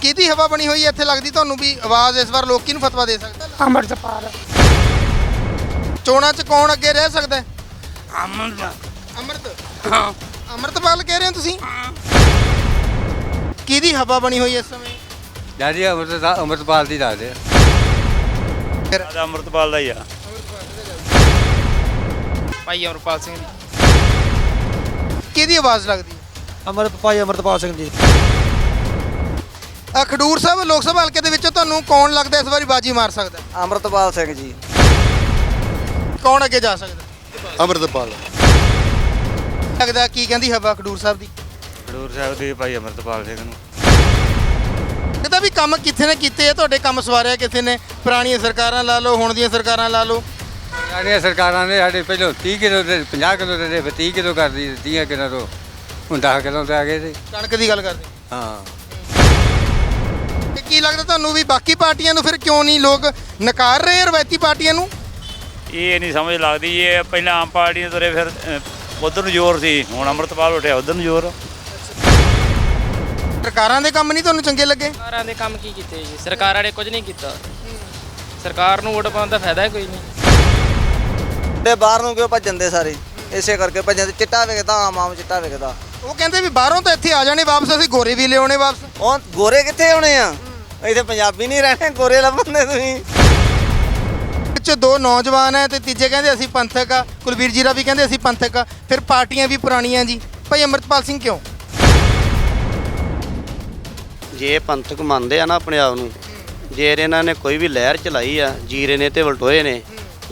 ਕਿਹਦੀ ਹਵਾ ਬਣੀ ਹੋਈ ਹੈ? ਇੱਥੇ ਲੱਗਦੀ ਤੁਹਾਨੂੰ ਵੀ ਆਵਾਜ਼ ਇਸ ਵਾਰ ਲੋਕ ਕਿਹਨੂੰ ਫਤਵਾ ਦੇ ਸਕਦਾ? ਅੰਮ੍ਰਿਤਪਾਲ। ਚੋਣਾਂ 'ਚ ਕੌਣ ਅੱਗੇ ਰਹਿ ਸਕਦਾ ਹੈ? ਅੰਮ੍ਰਿਤ ਅੰਮ੍ਰਿਤ? ਹਾਂ। ਅੰਮ੍ਰਿਤਪਾਲ ਕਹਿ ਰਹੇ ਹੋ ਤੁਸੀਂ? ਕਿਹਦੀ ਹਵਾ ਬਣੀ ਹੋਈ ਹੈ ਇਸ ਸਮੇਂ? ਡੈਡੀ ਅੰਮ੍ਰਿਤ ਅੰਮ੍ਰਿਤਪਾਲ ਦੀ ਦੱਸਦੇ ਆ ਦਾ ਅੰਮ੍ਰਿਤਪਾਲ ਦਾ ਹੀ ਆ। ਭਾਈ ਅਮਰਪਾਲ ਸਿੰਘ ਕਿਹਦੀ ਆਵਾਜ਼ ਲੱਗਦੀ ਹੈ? ਅਮਰਤ ਭਾਈ ਅਮਰਤਪਾਲ ਸਿੰਘ ਜੀ ਅ, ਖਡੂਰ ਸਾਹਿਬ ਲੋਕ ਸਭਾ ਹਲਕੇ ਦੇ ਵਿੱਚੋਂ ਤੁਹਾਨੂੰ ਕੌਣ ਲੱਗਦਾ ਇਸ ਵਾਰੀ ਬਾਜੀ ਮਾਰ ਸਕਦਾ? ਅਮਰਤਪਾਲ ਸਿੰਘ ਜੀ। ਕੌਣ ਅੱਗੇ ਜਾ ਸਕਦਾ? ਅੰਮ੍ਰਿਤਪਾਲ। ਲੱਗਦਾ ਕੀ ਕਹਿੰਦੀ ਹਵਾ ਖਡੂਰ ਸਾਹਿਬ ਦੀ? ਖਡੂਰ ਸਾਹਿਬ ਦੇ ਭਾਈ ਅੰਮ੍ਰਿਤਪਾਲ ਸਿੰਘ ਨੂੰ। ਕਹਿੰਦਾ ਵੀ ਕੰਮ ਕਿੱਥੇ ਨੇ ਕੀਤੇ ਆ ਤੁਹਾਡੇ ਕੰਮ ਸਵਾਰਿਆ ਕਿਸੇ ਨੇ? ਪੁਰਾਣੀਆਂ ਸਰਕਾਰਾਂ ਲਾ ਲਓ ਹੁਣ ਦੀਆਂ ਸਰਕਾਰਾਂ ਲਾ ਲਓ। ਸਾਡੀਆਂ ਸਰਕਾਰਾਂ ਨੇ ਸਾਡੇ ਪਹਿਲਾਂ 30 ਕਿਲੋ ਤੇ 50 ਕਿਲੋ ਦੇ ਫਿਰ 30 ਕਿਲੋ ਕਰਦੀ 30 ਕਿਲੋ ਤੋਂ ਹੁਣ 10 ਕਿਲੋ ਤੇ ਆ ਗਏ ਸੀ ਕਣਕ ਦੀ ਗੱਲ ਕਰਦੇ। ਹਾਂ। ਕੀ ਲੱਗਦਾ ਤੁਹਾਨੂੰ ਵੀ ਬਾਕੀ ਪਾਰਟੀਆਂ ਨੂੰ ਫਿਰ ਕਿਉਂ ਨਹੀਂ ਲੋਕ ਨਕਾਰ ਰਹੇ ਰਵਾਇਤੀ ਪਾਰਟੀਆਂ ਨੂੰ? ਇਹ ਨਹੀਂ ਸਮਝ ਲੱਗਦੀ ਇਹ ਪਹਿਲਾਂ ਆਮ ਪਾਰਟੀ ਦੇ ਤੁਰੇ ਫਿਰ ਉਧਰ ਨੂੰ ਜ਼ੋਰ ਸੀ ਹੁਣ ਅੰਮ੍ਰਿਤਪਾਲ ਉੱਠਿਆ ਉਧਰ ਨੂੰ ਜ਼ੋਰ। ਸਰਕਾਰਾਂ ਦੇ ਕੰਮ ਨਹੀਂ ਤੁਹਾਨੂੰ ਚੰਗੇ ਲੱਗੇ? ਸਰਕਾਰਾਂ ਦੇ ਕੰਮ ਕੀ ਕੀਤੇ ਜੀ? ਸਰਕਾਰਾਂ ਨੇ ਕੁਝ ਨਹੀਂ ਕੀਤਾ। ਸਰਕਾਰ ਨੂੰ ਵੋਟ ਪਾਉਣ ਦਾ ਫਾਇਦਾ ਹੀ ਕੋਈ ਨਹੀਂ। ਤੇ ਬਾਹਰ ਨੂੰ ਕਿਉਂ ਭੱਜਣ ਦੇ ਸਾਰੇ? ਇਸੇ ਕਰਕੇ ਭੱਜਣ ਦੇ ਚਿੱਟਾ ਵਿਕਦਾ ਆਮ ਆਮ ਚਿੱਟਾ ਵਿਕਦਾ। ਉਹ ਕਹਿੰਦੇ ਵੀ ਬਾਹਰੋਂ ਤਾਂ ਇੱਥੇ ਆ ਜਾਣੇ ਵਾਪਸ ਅਸੀਂ ਗੋਰੇ ਵੀ ਲਿਆਉਣੇ ਵਾਪਸ। ਉਹ ਗੋਰੇ ਕਿੱਥੇ ਹੋਣੇ ਆ? ਇੱਥੇ ਪੰਜਾਬੀ ਨਹੀਂ ਰਹਿਣੇ ਗੋਰੇ ਲੱਭਣ ਦੇ ਤੁਸੀਂ। ਵਿੱਚ ਦੋ ਨੌਜਵਾਨ ਹੈ ਤੇ ਤੀਜੇ ਕਹਿੰਦੇ ਅਸੀਂ ਪੰਥਕ ਆ ਕੁਲਵੀਰ ਜੀਰਾ ਵੀ ਕਹਿੰਦੇ ਅਸੀਂ ਪੰਥਕ ਆ ਫਿਰ ਪਾਰਟੀਆਂ ਵੀ ਪੁਰਾਣੀਆਂ ਜੀ। ਭਾਈ ਅਮਰਤਪਾਲ ਸਿੰਘ ਕਿਉਂ? ਜੇ ਪੰਥਕ ਮੰਨਦੇ ਆ ਨਾ ਆਪਣੇ ਆਪ ਨੂੰ ਜੇ ਇਹਨਾਂ ਨੇ ਕੋਈ ਵੀ ਲਹਿਰ ਚਲਾਈ ਆ ਜੀਰੇ ਨੇ ਤੇ ਵਲਟੋਏ ਨੇ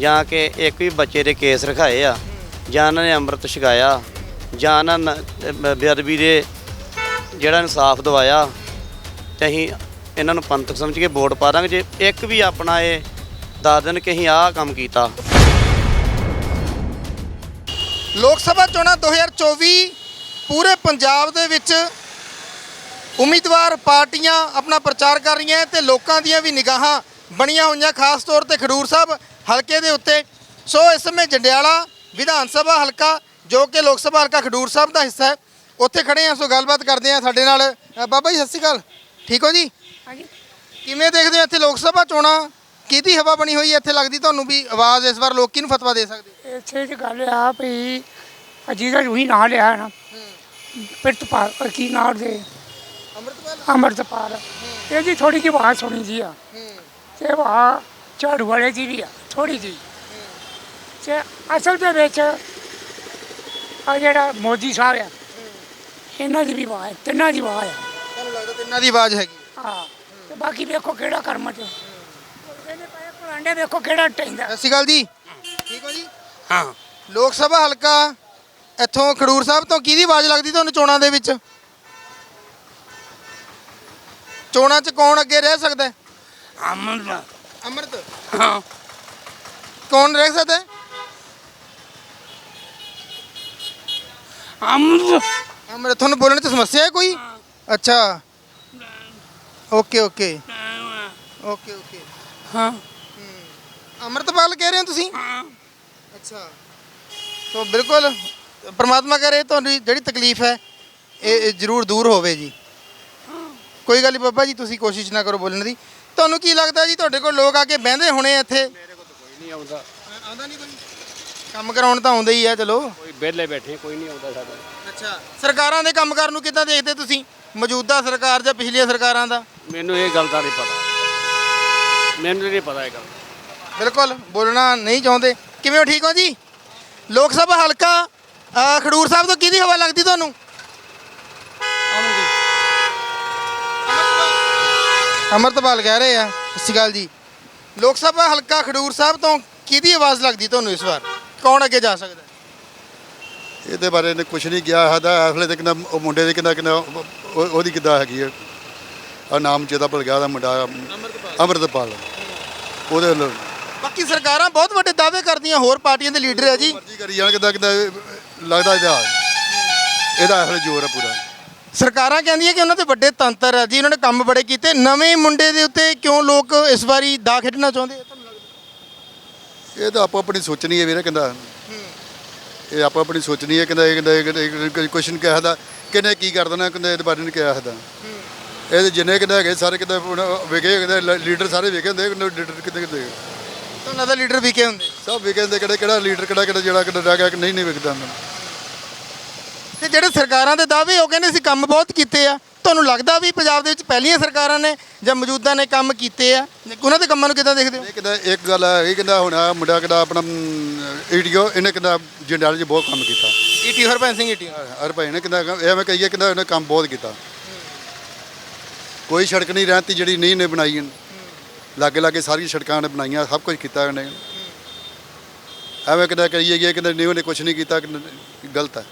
ਜਾਂ ਕਿ ਇੱਕ ਵੀ ਬੱਚੇ ਦੇ ਕੇਸ ਰਖਾਏ ਆ ਜਾਂ ਇਹਨਾਂ ਨੇ ਅੰਮ੍ਰਿਤ ਛਕਾਇਆ ਜਾਂ ਇਹਨਾਂ ਬੇਅਦਬੀ ਦੇ ਜਿਹੜਾ ਇਨਸਾਫ ਦਵਾਇਆ ਤੇ ਅਸੀਂ ਇਹਨਾਂ ਨੂੰ ਪੰਥਕ ਸਮਝ ਕੇ ਵੋਟ ਪਾ ਦਾਂਗੇ। ਜੇ ਇੱਕ ਵੀ ਆਪਣਾ ਇਹ ਦੱਸ ਦੇਣ ਕਿ ਅਸੀਂ ਆਹ ਕੰਮ ਕੀਤਾ। ਲੋਕ ਸਭਾ ਚੋਣਾਂ 2024 ਪੂਰੇ ਪੰਜਾਬ ਦੇ ਵਿੱਚ ਉਮੀਦਵਾਰ ਪਾਰਟੀਆਂ ਆਪਣਾ ਪ੍ਰਚਾਰ ਕਰ ਰਹੀਆਂ ਤੇ ਲੋਕਾਂ ਦੀਆਂ ਵੀ ਨਿਗਾਹਾਂ ਬਣੀਆਂ ਹੋਈਆਂ ਖਾਸ ਤੌਰ ਤੇ ਖਡੂਰ ਸਾਹਿਬ ਹਲਕੇ ਦੇ ਉੱਤੇ। ਸੋ ਇਸ ਸਮੇਂ ਜੰਡਿਆਲਾ ਵਿਧਾਨ ਸਭਾ ਹਲਕਾ ਜੋ ਕਿ ਲੋਕ ਸਭਾ ਹਲਕਾ ਖਡੂਰ ਸਾਹਿਬ ਦਾ ਹਿੱਸਾ ਹੈ ਉੱਥੇ ਖੜੇ ਹਾਂ ਸੋ ਗੱਲਬਾਤ ਕਰਦੇ ਹਾਂ ਸਾਡੇ ਨਾਲ। ਅ, ਬਾਬਾ ਜੀ ਸਤਿ ਸ਼੍ਰੀ ਅਕਾਲ। ਠੀਕ ਹੋ ਜੀ? ਹਾਂਜੀ ਕਿਵੇਂ ਦੇਖਦੇ ਹੋ ਇੱਥੇ ਲੋਕ ਸਭਾ ਚੋਣਾਂ? ਕਿਹਦੀ ਹਵਾ ਬਣੀ ਹੋਈ ਹੈ? ਇੱਥੇ ਲੱਗਦੀ ਤੁਹਾਨੂੰ ਵੀ ਆਵਾਜ਼ ਇਸ ਵਾਰ ਲੋਕ ਕਿਹਨੂੰ ਫਤਵਾ ਦੇ ਸਕਦੇ? ਇੱਥੇ ਦੀ ਗੱਲ ਆ ਵੀ ਅਜੀਦਾ ਉਹੀ ਨਾਂ ਲਿਆ ਨਾ। ਪ੍ਰਿਤਪਾਲ ਕੀ ਨਾਂ ਦੇ ਅੰਮ੍ਰਿਤਪਾਲ। ਅੰਮ੍ਰਿਤਪਾਲ। ਇਹਦੀ ਥੋੜੀ ਜਿਹੀ ਆਵਾਜ਼ ਸੁਣੀ ਜੀ ਆ। ਤੇ ਵਾ ਝਾੜੂ ਵਾਲੇ ਦੀ ਵੀ ਆ ਥੋੜੀ ਜਿਹੀ। ਤੇ ਅਸਲ ਦੇ ਵਿੱਚ ਆ ਜਿਹੜਾ ਮੋਦੀ ਸਾਹਿਬ ਆ ਇਹਨਾਂ ਦੀ ਵੀ ਆਵਾਜ਼ ਤਿੰਨਾਂ ਦੀ ਆਵਾਜ਼ ਆ। ਤੁਹਾਨੂੰ ਲੱਗਦਾ ਤਿੰਨਾਂ ਦੀ ਆਵਾਜ਼ ਹੈਗੀ? ਹਾਂ। ਬਾਕੀ ਵੇਖੋ ਕਿਹੜਾ ਕਰਮ ਚ ਇਹਨੇ ਵੇਖੋ ਕਿਹੜਾ ਟੈਂਦਾ। ਸਤਿ ਸ਼੍ਰੀ ਅਕਾਲ ਜੀ। ਠੀਕ ਹੋ ਜੀ? ਹਾਂ। ਲੋਕ ਸਭਾ ਹਲਕਾ ਇੱਥੋਂ ਖਡੂਰ ਸਾਹਿਬ ਤੋਂ ਕਿਹਦੀ ਆਵਾਜ਼ ਲੱਗਦੀ ਤੁਹਾਨੂੰ ਚੋਣਾਂ ਦੇ ਵਿੱਚ? ਚੋਣਾਂ 'ਚ ਕੌਣ ਅੱਗੇ ਰਹਿ ਸਕਦਾ ਹੈ? ਅਮਨ ਅੰਮ੍ਰਿਤ? ਹਾਂ। ਕੌਣ ਰਹਿ ਸਕਦਾ ਹੈ? ਅਮਨ ਅੰਮ੍ਰਿਤ ਤੁਹਾਨੂੰ ਬੋਲਣ 'ਚ ਸਮੱਸਿਆ ਹੈ ਕੋਈ? ਅੱਛਾ। ਓਕੇ ਓਕੇ ਓਕੇ ਓਕੇ ਹਾਂ। ਅੰਮ੍ਰਿਤਪਾਲ ਕਹਿ ਰਹੇ ਹੋ ਤੁਸੀਂ? ਅੱਛਾ। ਸੋ ਬਿਲਕੁਲ ਪ੍ਰਮਾਤਮਾ ਕਰੇ ਤੁਹਾਡੀ ਜਿਹੜੀ ਤਕਲੀਫ ਹੈ ਇਹ ਇਹ ਜ਼ਰੂਰ ਦੂਰ ਹੋਵੇ ਜੀ। ਕੋਈ ਗੱਲ ਨਹੀਂ ਬੱਬਾ ਜੀ ਤੁਸੀਂ ਕੋਸ਼ਿਸ਼ ਨਾ ਕਰੋ ਬੋਲਣ ਦੀ। ਤੁਹਾਨੂੰ ਕੀ ਲੱਗਦਾ ਜੀ ਤੁਹਾਡੇ ਕੋਲ ਲੋਕ ਆ ਕੇ ਬਹਿੰਦੇ ਹੋਣੇ ਆ ਇੱਥੇ? ਮੇਰੇ ਕੋਲ ਤਾਂ ਕੋਈ ਨਹੀਂ ਆਉਂਦਾ। ਆਉਂਦਾ ਨਹੀਂ ਕੋਈ? ਕੰਮ ਕਰਾਉਣ ਤਾਂ ਆਉਂਦੇ ਹੀ ਆ ਚਲੋ। ਕੋਈ ਵਿਹਲੇ ਬੈਠੇ ਕੋਈ ਨਹੀਂ ਆਉਂਦਾ ਸਾਡਾ ਅੱਛਾ। ਸਰਕਾਰਾਂ ਦੇ ਕੰਮ ਕਰਨ ਨੂੰ ਕਿੱਦਾਂ ਦੇਖਦੇ ਤੁਸੀਂ? ਮੌਜੂਦਾ ਸਰਕਾਰ ਜਾਂ ਪਿਛਲੀਆਂ ਸਰਕਾਰਾਂ ਦਾ? ਮੈਨੂੰ ਇਹ ਗੱਲ ਦਾ ਨਹੀਂ ਪਤਾ। ਮੈਨੂੰ ਨਹੀਂ ਪਤਾ ਇਹ ਗੱਲ। ਬਿਲਕੁਲ ਬੋਲਣਾ ਨਹੀਂ ਚਾਹੁੰਦੇ। ਕਿਵੇਂ ਹੋ ਠੀਕ ਹੋ ਜੀ? ਲੋਕ ਸਭਾ ਹਲਕਾ ਖਡੂਰ ਸਾਹਿਬ ਤੋਂ ਕਿਹਦੀ ਹਵਾ ਲੱਗਦੀ ਤੁਹਾਨੂੰ? ਅਮਰਤਪਾਲ ਕਹਿ ਰਹੇ ਆ ਸਤਿ ਸ਼੍ਰੀ ਅਕਾਲ ਜੀ। ਲੋਕ ਸਭਾ ਹਲਕਾ ਖਡੂਰ ਸਾਹਿਬ ਤੋਂ ਕਿਹਦੀ ਆਵਾਜ਼ ਲੱਗਦੀ ਤੁਹਾਨੂੰ ਇਸ ਵਾਰ? ਕੌਣ ਅੱਗੇ ਜਾ ਸਕਦਾ? ਹੈ? ਇਹਦੇ ਬਾਰੇ ਨੇ ਕੁਝ ਨਹੀਂ ਕਿਹਾ। ਇਸ ਵੇਲੇ ਤੇ ਕਿੰਨਾ ਉਹ ਮੁੰਡੇ ਦੇ ਕਿੰਨਾ ਕਿੰਨਾ ਉਹ- ਉਹ- ਉਹਦੀ ਕਿੱਦਾਂ ਹੈਗੀ ਹੈ ਆ ਨਾਮ ਚੇਤਾ ਭੁੱਲ ਗਿਆ ਉਹਦਾ ਮੁੰਡਾ ਅੰਮ੍ਰਿਤਪਾਲ। ਉਹਦੇ ਵੱਲੋਂ। ਬਾਕੀ ਸਰਕਾਰਾਂ ਬਹੁਤ ਵੱਡੇ ਦਾਅਵੇ ਕਰਦੀਆਂ ਹੋਰ ਪਾਰਟੀਆਂ ਦੇ ਲੀਡਰ ਹੈ ਜੀ। ਮਰਜ਼ੀ ਕਰੀ ਜਾਣ ਕਿੱਦਾਂ ਕਿੱਦਾਂ ਲੱਗਦਾ ਇਹਦਾ ਇਹਦਾ ਇਸ ਵੇਲੇ ਜ਼ੋਰ ਹੈ ਪੂਰਾ। ਸਰਕਾਰਾਂ ਕਹਿੰਦੀਆਂ ਕਿ ਉਹਨਾਂ ਦੇ ਵੱਡੇ ਤੰਤਰ ਹੈ ਜੀ ਉਹਨਾਂ ਨੇ ਕੰਮ ਬੜੇ ਕੀਤੇ। ਨਵੇਂ ਮੁੰਡੇ ਦੇ ਉੱਤੇ ਕਿਉਂ ਲੋਕ ਇਸ ਵਾਰੀ ਦਾ ਖੇਡਣਾ ਚਾਹੁੰਦੇ ਆ? ਤੁਹਾਨੂੰ ਲੱਗਦਾ ਇਹ ਤਾਂ ਆਪੋ ਆਪਣੀ ਸੋਚਣੀ ਹੈ ਵੀਰੇ ਕਹਿੰਦਾ। ਇਹ ਆਪੋ ਆਪਣੀ ਸੋਚਣੀ ਹੈ ਕਹਿੰਦਾ ਇਹ ਕਹਿੰਦਾ ਇਹ ਕੁਐਸਚਨ ਕਿਹਾ ਦਾ ਕਿਨੇ ਕੀ ਕਰ ਦੇਣਾ ਕਹਿੰਦਾ ਇਹਦੇ ਬਾਰੇ ਨਹੀਂ ਕਿਹਾ ਦਾ ਇਹਦੇ ਜਿੰਨੇ ਕਿੰਨੇ ਹੈਗੇ ਸਾਰੇ ਕਿਤੇ ਵਿਕੇ ਕਿਤੇ ਲੀਡਰ ਸਾਰੇ ਵਿਕੇ ਹੁੰਦੇ ਲੀਡਰ ਕਿਤੇ ਕਿਤੇ ਤੁਹਾਨੂੰ ਲੱਗਦਾ ਲੀਡਰ ਵਿਕੇ ਹੁੰਦੇ। ਸਭ ਵਿਕੇ ਹੁੰਦੇ ਕਿਹੜੇ ਕਿਹੜਾ ਲੀਡਰ ਕਿਹੜਾ ਕਿਹੜਾ ਜਿਹੜਾ ਕਿਹੜਾ ਰਹਿ ਗਿਆ ਕਿ ਨਹੀਂ ਨਹੀਂ ਵਿਕਦਾ ਹੁੰਦਾ ਤੇ ਜਿਹੜੇ ਸਰਕਾਰਾਂ ਦੇ ਦਾਅਵੇ ਉਹ ਕਹਿੰਦੇ ਅਸੀਂ ਕੰਮ ਬਹੁਤ ਕੀਤੇ ਆ। ਤੁਹਾਨੂੰ ਲੱਗਦਾ ਵੀ ਪੰਜਾਬ ਦੇ ਵਿੱਚ ਪਹਿਲੀਆਂ ਸਰਕਾਰਾਂ ਨੇ ਜਾਂ ਮੌਜੂਦਾ ਨੇ ਕੰਮ ਕੀਤੇ ਆ? ਉਹਨਾਂ ਦੇ ਕੰਮਾਂ ਨੂੰ ਕਿਦਾਂ ਦੇਖਦੇ ਹੋ? ਇਹ ਇੱਕ ਗੱਲ ਹੈ ਇਹ ਕਹਿੰਦਾ ਹੁਣ ਆਹ ਮੁੰਡਾ ਕਿਹਦਾ ਆਪਣਾ ਈਡੀਓ ਇਹਨੇ ਕਹਿੰਦਾ ਜੰਡਾਲ 'ਚ ਬਹੁਤ ਕੰਮ ਕੀਤਾ। ET Harbhajan Singh ET. ਹਰ ਭਾਈ ਨੇ ਇਹ ਮੈਂ ਕਹੀਏ ਕਹਿੰਦਾ ਇਹਨੇ ਕੰਮ ਬਹੁਤ ਕੀਤਾ। ਕੋਈ ਸੜਕ ਨਹੀਂ ਰਹਿਤੀ ਜਿਹੜੀ ਨਹੀਂ ਨੇ ਬਣਾਈ। ਲਾਗੇ ਲਾਗੇ ਸਾਰੀਆਂ ਸੜਕਾਂ ਨੇ ਬਣਾਈਆਂ ਸਭ ਕੁਝ ਕੀਤਾ ਇਹਨੇ। ਐਵੇਂ ਕਹਿੰਦਾ ਕਹੀਏ ਕਿ ਕਹਿੰਦਾ ਨਹੀਂ ਉਹਨੇ ਕੁਝ ਨਹੀਂ ਕੀਤਾ ਗਲਤ ਹੈ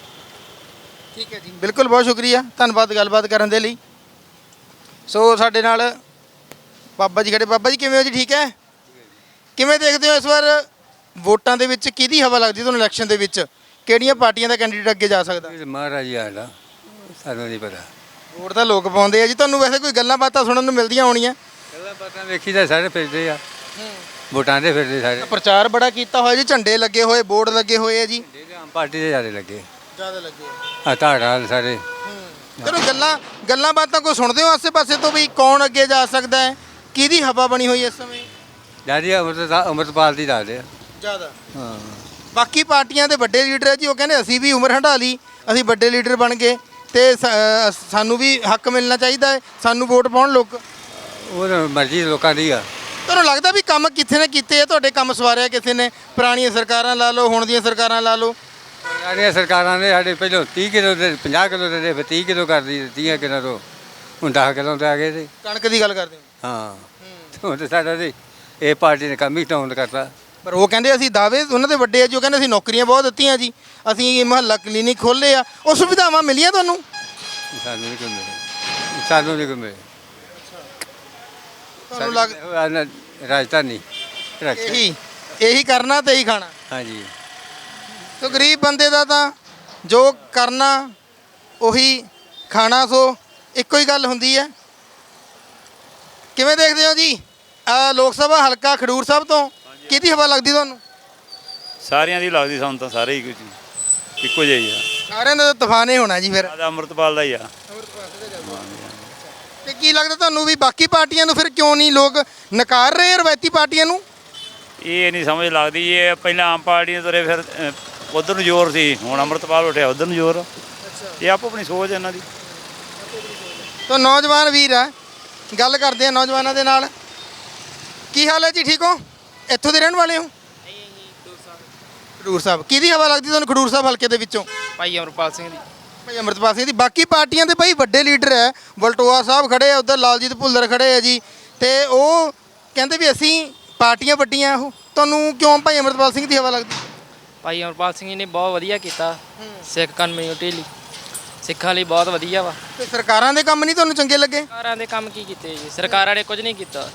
ਠੀਕ ਹੈ ਜੀ ਬਿਲਕੁਲ ਬਹੁਤ ਸ਼ੁਕਰੀਆ ਧੰਨਵਾਦ ਗੱਲਬਾਤ ਕਰਨ ਦੇ ਲਈ। ਸੋ ਸਾਡੇ ਨਾਲ ਬਾਬਾ ਜੀ ਖੜੇ। ਬਾਬਾ ਜੀ ਕਿਵੇਂ ਹੋ ਜੀ? ਠੀਕ ਹੈ? ਕਿਵੇਂ ਦੇਖਦੇ ਹੋ ਇਸ ਵਾਰ ਵੋਟਾਂ ਦੇ ਵਿੱਚ ਕਿਹਦੀ ਹਵਾ ਲੱਗਦੀ ਤੁਹਾਨੂੰ ਇਲੈਕਸ਼ਨ ਦੇ ਵਿੱਚ? ਕਿਹੜੀਆਂ ਪਾਰਟੀਆਂ ਦਾ ਕੈਂਡੀਡੇਟ ਅੱਗੇ ਜਾ ਸਕਦਾ? ਮਹਾਰਾਜ ਆਲਾ ਸਾਨੂੰ ਨਹੀਂ ਪਤਾ। ਵੋਟ ਤਾਂ ਲੋਕ ਪਾਉਂਦੇ ਆ ਜੀ ਤੁਹਾਨੂੰ ਵੈਸੇ ਕੋਈ ਗੱਲਾਂ ਬਾਤਾਂ ਸੁਣਨ ਨੂੰ ਮਿਲਦੀਆਂ ਹੋਣੀਆਂ? ਗੱਲਾਂ ਬਾਤਾਂ ਵੇਖੀ ਤਾਂ ਸਾਰੇ ਫਿਰਦੇ ਆ। ਵੋਟਾਂ ਦੇ ਫਿਰਦੇ ਸਾਰੇ। ਪ੍ਰਚਾਰ ਬੜਾ ਕੀਤਾ ਹੋਇਆ ਜੀ ਝੰਡੇ ਲੱਗੇ ਹੋਏ ਬੋਰਡ ਲੱਗੇ ਹੋਏ ਆ ਜੀ। ਆਮ ਪਾਰਟੀ ਦੇ ਜ਼ਿਆਦਾ ਲੱਗੇ। ਜ਼ਿਆਦਾ ਲੱਗੇ ਆ। ਧਾੜਾ ਸਾਰੇ। ਚਲੋ ਗੱਲਾਂ ਗੱਲਾਂ ਬਾਤਾਂ ਕੋਈ ਸੁਣਦੇ ਹੋ ਆਸੇ-ਪਾਸੇ ਤੋਂ ਵੀ ਕੌਣ ਅੱਗੇ ਜਾ ਸਕਦਾ ਹੈ? ਕਿਹਦੀ ਹਵਾ ਬਣੀ ਹੋਈ ਇਸ ਸਮੇਂ? ਜਿਆਦੀ ਅਮਰਤ ਅਮਰਤਪਾਲ ਦੀ ਦੱਸਦੇ ਆ। ਜ਼ਿਆਦਾ। ਹਾਂ। ਬਾਕੀ ਪਾਰਟੀਆਂ ਦੇ ਵੱਡੇ ਲੀਡਰ ਹੈ ਜੀ ਉਹ ਕਹਿੰਦੇ ਅਸੀਂ ਵੀ ਉਮਰ ਹੰਢਾ ਲਈ ਅਸੀਂ ਵੱਡੇ ਲੀਡਰ ਬਣ ਗਏ ਤੇ ਸ- ਸਾਨੂੰ ਵੀ ਹੱਕ ਮਿਲਣਾ ਚਾਹੀਦਾ ਹੈ ਸਾਨੂੰ ਵੋਟ ਪਾਉਣ ਲੋਕ। ਉਹ ਤਾਂ ਮਰਜ਼ੀ ਲੋਕਾਂ ਦੀ ਆ। ਤੁਹਾਨੂੰ ਲੱਗਦਾ ਵੀ ਕੰਮ ਕਿੱਥੇ ਨੇ ਕੀਤੇ ਆ ਤੁਹਾਡੇ ਕੰਮ ਸਵਾਰਿਆ ਕਿਸੇ ਨੇ ਪੁਰਾਣੀਆਂ ਸਰਕਾਰਾਂ ਲਾ ਲਓ ਹੁਣ ਦੀਆਂ ਸਰਕਾਰਾਂ ਲਾ ਲਓ। ਸਾਡੀਆਂ ਸਰਕਾਰਾਂ ਨੇ ਸਾਡੇ ਪਹਿਲਾਂ 30 ਕਿਲੋ ਦੇ 50 ਕਿਲੋ ਦੇ ਫਿਰ 30 ਕਿਲੋ ਕਰਦੀ 30 ਕਿਲੋ ਤੋਂ। ਹੁਣ 10 ਕਿਲੋ ਤੇ ਆ ਗਏ ਤੇ। ਕਣਕ ਦੀ ਗੱਲ ਕਰਦੇ ਹੋ? ਹਾਂ। ਹੁਣ ਤੇ ਸਾਡਾ ਤੇ ਇਹ ਪਾਰਟੀ ਨੇ ਕੰਮ ਹੀ ਕਰਤਾ। ਪਰ ਉਹ ਕਹਿੰਦੇ ਅਸੀਂ ਦਾਅਵੇ ਉਹਨਾਂ ਦੇ ਵੱਡੇ ਆ ਜੋ ਕਹਿੰਦੇ ਅਸੀਂ ਨੌਕਰੀਆਂ ਬਹੁਤ ਦਿੱਤੀਆਂ ਜੀ। ਅਸੀਂ ਮਹੱਲਾ ਕਲੀਨਿਕ ਖੋਲ੍ਹੇ ਆ। ਉਹ ਸੁਵਿਧਾਵਾਂ ਮਿਲੀਆਂ ਤੁਹਾਨੂੰ? ਸਾਨੂੰ ਨਹੀਂ ਕੋਈ ਮਿਲੇ ਸਾਨੂੰ ਨਹੀਂ ਕੋਈ ਮਿਲੇ ਤੁਹਾਨੂੰ ਲੱਗ ਰਾਜਧਾਨੀ। ਇਹੀ ਇਹੀ ਕਰਨਾ ਤੇ ਇਹੀ ਖਾਣਾ। ਹਾਂਜੀ। ਸੋ ਗਰੀਬ ਬੰਦੇ ਦਾ ਤਾਂ ਜੋ ਕਰਨਾ ਉਹੀ ਖਾਣਾ ਸੋ ਇੱਕੋ ਹੀ ਗੱਲ ਹੁੰਦੀ ਹੈ। ਕਿਵੇਂ ਦੇਖਦੇ ਹੋ ਜੀ? ਆ ਲੋਕ ਸਭਾ ਹਲਕਾ ਖਡੂਰ ਸਾਹਿਬ ਤੋਂ ਕਿਹਦੀ ਹਵਾ ਲੱਗਦੀ ਤੁਹਾਨੂੰ? ਸਾਰਿਆਂ ਦੀ ਲੱਗਦੀ ਸਾਨੂੰ ਤਾਂ ਸਾਰੇ ਹੀ ਕੁਝ ਇੱਕੋ ਜਿਹੇ ਹੀ ਆ। ਸਾਰਿਆਂ ਦਾ ਤਾਂ ਤੂਫਾਨ ਹੀ ਹੋਣਾ ਜੀ ਫਿਰ। ਆਦਾ ਅੰਮ੍ਰਿਤਪਾਲ ਦਾ ਹੀ ਆ। ਤੇ ਕੀ ਲੱਗਦਾ ਤੁਹਾਨੂੰ ਵੀ ਬਾਕੀ ਪਾਰਟੀਆਂ ਨੂੰ ਫਿਰ ਕਿਉਂ ਨਹੀਂ ਲੋਕ ਨਕਾਰ ਰਹੇ ਰਵਾਇਤੀ ਪਾਰਟੀਆਂ ਨੂੰ? ਇਹ ਨਹੀਂ ਸਮਝ ਲੱਗਦੀ ਇਹ ਪਹਿਲਾਂ ਆਮ ਪਾਰਟੀਆਂ ਤੁਰੇ ਫਿਰ ਉਧਰ ਨੂੰ ਜ਼ੋਰ ਸੀ ਹੁਣ ਅੰਮ੍ਰਿਤਪਾਲ ਉੱਠਿਆ ਉਧਰ ਨੂੰ ਜ਼ੋਰ। ਇਹ ਆਪੋ ਆਪਣੀ ਸੋਚ ਹੈ ਇਹਨਾਂ ਦੀ। ਤਾਂ ਨੌਜਵਾਨ ਵੀਰ ਆ ਗੱਲ ਕਰਦੇ ਆ ਨੌਜਵਾਨਾਂ ਦੇ ਨਾਲ। ਕੀ ਹਾਲ ਹੈ ਜੀ ਠੀਕ ਹੋ? ਇੱਥੋਂ ਦੇ ਰਹਿਣ ਵਾਲੇ ਹੋ? ਖਡੂਰ ਸਾਹਿਬ। ਕਿਹਦੀ ਹਵਾ ਲੱਗਦੀ ਤੁਹਾਨੂੰ ਖਡੂਰ ਸਾਹਿਬ ਹਲਕੇ ਦੇ ਵਿੱਚੋਂ? ਭਾਈ ਅਮਰਪਾਲ ਸਿੰਘ ਦੀ। ਭਾਈ ਅੰਮ੍ਰਿਤਪਾਲ ਸਿੰਘ ਦੀ। ਬਾਕੀ ਪਾਰਟੀਆਂ ਦੇ ਭਾਈ ਵੱਡੇ ਲੀਡਰ ਹੈ ਵਲਟੋਆ ਸਾਹਿਬ ਖੜੇ ਆ ਉਧਰ ਲਾਲਜੀਤ ਭੁੱਲਰ ਖੜੇ ਆ ਜੀ। ਤੇ ਉਹ ਕਹਿੰਦੇ ਵੀ ਅਸੀਂ ਪਾਰਟੀਆਂ ਵੱਡੀਆਂ ਉਹ। ਤੁਹਾਨੂੰ ਕਿਉਂ ਭਾਈ ਅੰਮ੍ਰਿਤਪਾਲ ਸਿੰਘ ਦੀ ਹਵਾ ਲੱਗਦੀ? ਭਾਈ ਅਮਰਪਾਲ ਸਿੰਘ ਜੀ ਨੇ ਬਹੁਤ ਵਧੀਆ ਕੀਤਾ ਸਿੱਖ ਕਮਿਊਨਿਟੀ ਲਈ। ਸਿੱਖਾਂ ਲਈ ਬਹੁਤ ਵਧੀਆ ਵਾ। ਤੇ ਸਰਕਾਰਾਂ ਦੇ ਕੰਮ ਨਹੀਂ ਤੁਹਾਨੂੰ ਚੰਗੇ ਲੱਗੇ? ਸਰਕਾਰਾਂ ਦੇ ਕੰਮ ਕੀ ਕੀਤੇ ਜੀ? ਸਰਕਾਰਾਂ ਨੇ ਕੁਝ ਨਹੀਂ ਕੀਤਾ।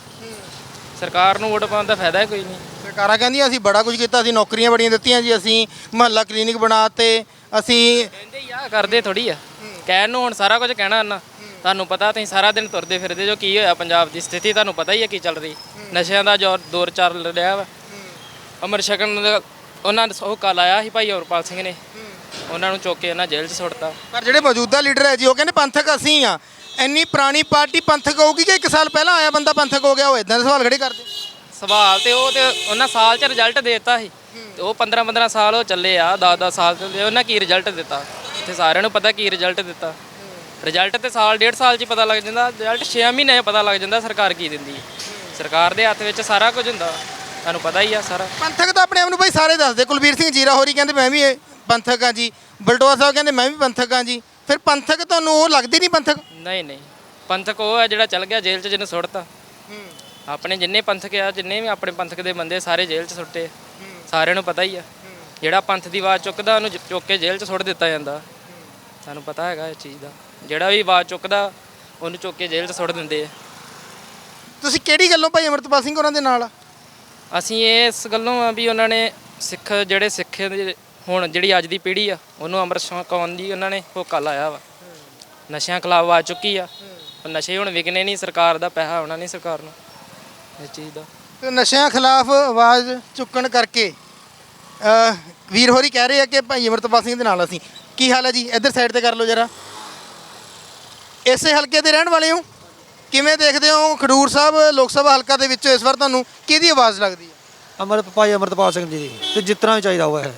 ਸਰਕਾਰ ਨੂੰ ਵੋਟ ਪਾਉਣ ਦਾ ਫਾਇਦਾ ਕੋਈ ਨਹੀਂ। ਸਰਕਾਰਾਂ ਕਹਿੰਦੀਆਂ ਅਸੀਂ ਬੜਾ ਕੁਝ ਕੀਤਾ ਅਸੀਂ ਨੌਕਰੀਆਂ ਬੜੀਆਂ ਦਿੱਤੀਆਂ ਜੀ ਅਸੀਂ ਮਹੱਲਾ ਕਲੀਨਿਕ ਬਣਾਤੇ ਅਸੀਂ ਕਹਿੰਦੇ ਆ ਕਰਦੇ ਥੋੜੀ ਆ। ਕਹਿਣ ਨੂੰ ਹੁਣ ਸਾਰਾ ਕੁਝ ਕਹਿਣਾ ਨਾ। ਤੁਹਾਨੂੰ ਪਤਾ ਤੁਸੀਂ ਸਾਰਾ ਦਿਨ ਤੁਰਦੇ ਫਿਰਦੇ ਜੋ ਕੀ ਹੋਇਆ ਪੰਜਾਬ ਦੀ ਸਥਿਤੀ ਤੁਹਾਨੂੰ ਪਤਾ ਹੀ ਹੈ ਕੀ ਚੱਲ ਰਹੀ। ਨਸ਼ਿਆਂ ਦਾ ਜ਼ੋਰ ਦੌਰ ਚੱਲ ਰਿਹਾ ਵਾ। ਅਮਰ ਸ਼ਕਨ ਦਾ ਉਹਨਾਂ ਨੇ ਉਹ ਕੱਲ ਆਇਆ ਸੀ ਭਾਈ ਅਮਰਪਾਲ ਸਿੰਘ ਨੇ। ਉਹਨਾਂ ਨੂੰ ਚੁੱਕ ਕੇ ਉਹਨਾਂ ਜੇਲ੍ਹ 'ਚ ਸੁੱਟਤਾ। ਪਰ ਜਿਹੜੇ ਮੌਜੂਦਾ ਲੀਡਰ ਹੈ ਜੀ ਉਹ ਕਹਿੰਦੇ ਪੰਥਕ ਅਸੀਂ ਆ ਇੰਨੀ ਪੁਰਾਣੀ ਪਾਰਟੀ ਪੰਥਕ ਹੋਊਗੀ ਕਿ ਇੱਕ ਸਾਲ ਪਹਿਲਾਂ ਆਇਆ ਬੰਦਾ ਪੰਥਕ ਹੋ ਗਿਆ ਉਹ ਇਦਾਂ ਦੇ ਸਵਾਲ ਖੜੇ ਕਰਦੇ। ਸਵਾਲ ਤੇ ਉਹ ਤੇ ਉਹਨਾਂ ਸਾਲ 'ਚ ਰਿਜ਼ਲਟ ਦੇਤਾ ਸੀ। ਤੇ ਉਹ 15 15 ਸਾਲ ਉਹ ਚੱਲੇ ਆ 10 10 ਸਾਲ ਚੱਲੇ ਉਹਨਾਂ ਕੀ ਰਿਜ਼ਲਟ ਦਿੱਤਾ? ਇੱਥੇ ਸਾਰਿਆਂ ਨੂੰ ਪਤਾ ਕੀ ਰਿਜ਼ਲਟ ਦਿੱਤਾ। ਰਿਜ਼ਲਟ ਤੇ ਸਾਲ ਡੇਢ ਸਾਲ 'ਚ ਪਤਾ ਲੱਗ ਜਾਂਦਾ। ਰਿਜ਼ਲਟ 6 ਮਹੀਨੇ 'ਚ ਪਤਾ ਲੱਗ ਜਾਂਦਾ ਸਰਕਾਰ ਕੀ ਦਿੰਦੀ ਸਰਕਾਰ ਦੇ ਹੱਥ ਵਿੱਚ ਸਾਰਾ ਕੁਝ ਹੁੰਦਾ। ਤੁਹਾਨੂੰ ਪਤਾ ਹੀ ਆ ਸਾਰਾ। ਪੰਥਕ ਤਾਂ ਆਪਣੇ ਆਪ ਨੂੰ ਭਾਈ ਸਾਰੇ ਦੱਸਦੇ। ਕੁਲਬੀਰ ਸਿੰਘ ਜੀਰਾ ਹੋਰੀ ਕਹਿੰਦੇ ਮੈਂ ਵੀ ਇਹ ਪੰਥਕ ਆ ਜੀ। ਬਲਟੋਆ ਸਾਹਿਬ ਕਹਿੰਦੇ ਮੈਂ ਵੀ ਪੰਥਕ ਆ ਜੀ। ਫਿਰ ਪੰਥਕ ਤੁਹਾਨੂੰ ਉਹ ਲੱਗਦੇ ਨਹੀਂ ਪੰਥਕ? ਨਹੀਂ ਨਹੀਂ। ਪੰਥਕ ਉਹ ਹੈ ਜਿਹੜਾ ਚੱਲ ਗਿਆ ਜੇਲ੍ਹ 'ਚ ਜਿਹਨੂੰ ਸੁੱਟਤਾ। ਆਪਣੇ ਜਿੰਨੇ ਪੰਥਕ ਆ ਜਿੰਨੇ ਵੀ ਆਪਣੇ ਪੰਥਕ ਦੇ ਬੰਦੇ ਸਾਰੇ ਜੇਲ੍ਹ 'ਚ ਸੁੱਟੇ ਸਾਰਿਆਂ ਨੂੰ ਪਤਾ ਹੀ ਆ। ਜਿਹੜਾ ਪੰਥ ਦੀ ਆਵਾਜ਼ ਚੁੱਕਦਾ ਉਹਨੂੰ ਚੁੱਕ ਕੇ ਜੇਲ੍ਹ 'ਚ ਸੁੱਟ ਦਿੱਤਾ ਜਾਂਦਾ। ਤੁਹਾਨੂੰ ਪਤਾ ਹੈਗਾ ਇਸ ਚੀਜ਼ ਦਾ। ਜਿਹੜਾ ਵੀ ਆਵਾਜ਼ ਚੁੱਕਦਾ ਉਹਨੂੰ ਚੁੱਕ ਕੇ ਜੇਲ੍ਹ 'ਚ ਸੁੱਟ ਦਿੰਦੇ ਆ। ਤੁਸੀਂ ਕਿਹੜੀ ਗੱਲੋਂ ਭਾਈ ਅਮਰਤਪਾਲ ਸਿੰਘ ਉਹਨਾਂ ਦੇ ਨਾਲ ਆ? ਅਸੀਂ ਇਸ ਗੱਲੋਂ ਆ ਵੀ ਉਹਨਾਂ ਨੇ ਸਿੱਖ ਜਿਹੜੇ ਸਿੱਖ ਦੇ ਹੁਣ ਜਿਹੜੀ ਅੱਜ ਦੀ ਪੀੜ੍ਹੀ ਆ ਉਹਨੂੰ ਅੰਮ੍ਰਿਤ ਛਕਾਉਣ ਦੀ ਉਹਨਾਂ ਨੇ ਹੋਕਾ ਲਾਇਆ ਵਾ। ਨਸ਼ਿਆਂ ਖਿਲਾਫ ਆ ਚੁੱਕੀ ਆ। ਉਹ ਨਸ਼ੇ ਹੁਣ ਵਿਕਨੇ ਨਹੀਂ ਸਰਕਾਰ ਦਾ ਪੈਸਾ ਆਉਣਾ ਨਹੀਂ ਸਰਕਾਰ ਨੂੰ। ਇਸ ਚੀਜ਼ ਦਾ। ਤੇ ਨਸ਼ਿਆਂ ਖਿਲਾਫ ਆਵਾਜ਼ ਚੁੱਕਣ ਕਰਕੇ ਅਹ, ਵੀਰ ਹੋਰੀ ਕਹਿ ਰਹੇ ਆ ਕਿ ਭਾਈ ਅਮਰਤਪਾਲ ਸਿੰਘ ਦੇ ਨਾਲ ਅਸੀਂ। ਕੀ ਹਾਲ ਹੈ ਜੀ? ਇੱਧਰ ਸਾਈਡ ਤੇ ਕਰ ਲਓ ਜਰਾ। ਇਸੇ ਹਲਕੇ ਦੇ ਰਹਿਣ ਵਾਲੇ ਹੋ? ਕਿਵੇਂ ਦੇਖਦੇ ਹੋ ਖਡੂਰ ਸਾਹਿਬ ਲੋਕ ਸਭਾ ਹਲਕਾ ਦੇ ਵਿੱਚੋਂ ਇਸ ਵਾਰ ਤੁਹਾਨੂੰ ਕਿਹਦੀ ਆਵਾਜ਼ ਲੱਗਦੀ ਹੈ? ਅਮਰਤ ਭਾਈ ਅਮਰਤਪਾਲ ਸਿੰਘ ਜੀ ਦੀ ਤੇ ਜਿੱਤਣਾ ਵੀ ਚਾਹੀਦਾ ਹੋਇਆ ਹੈ।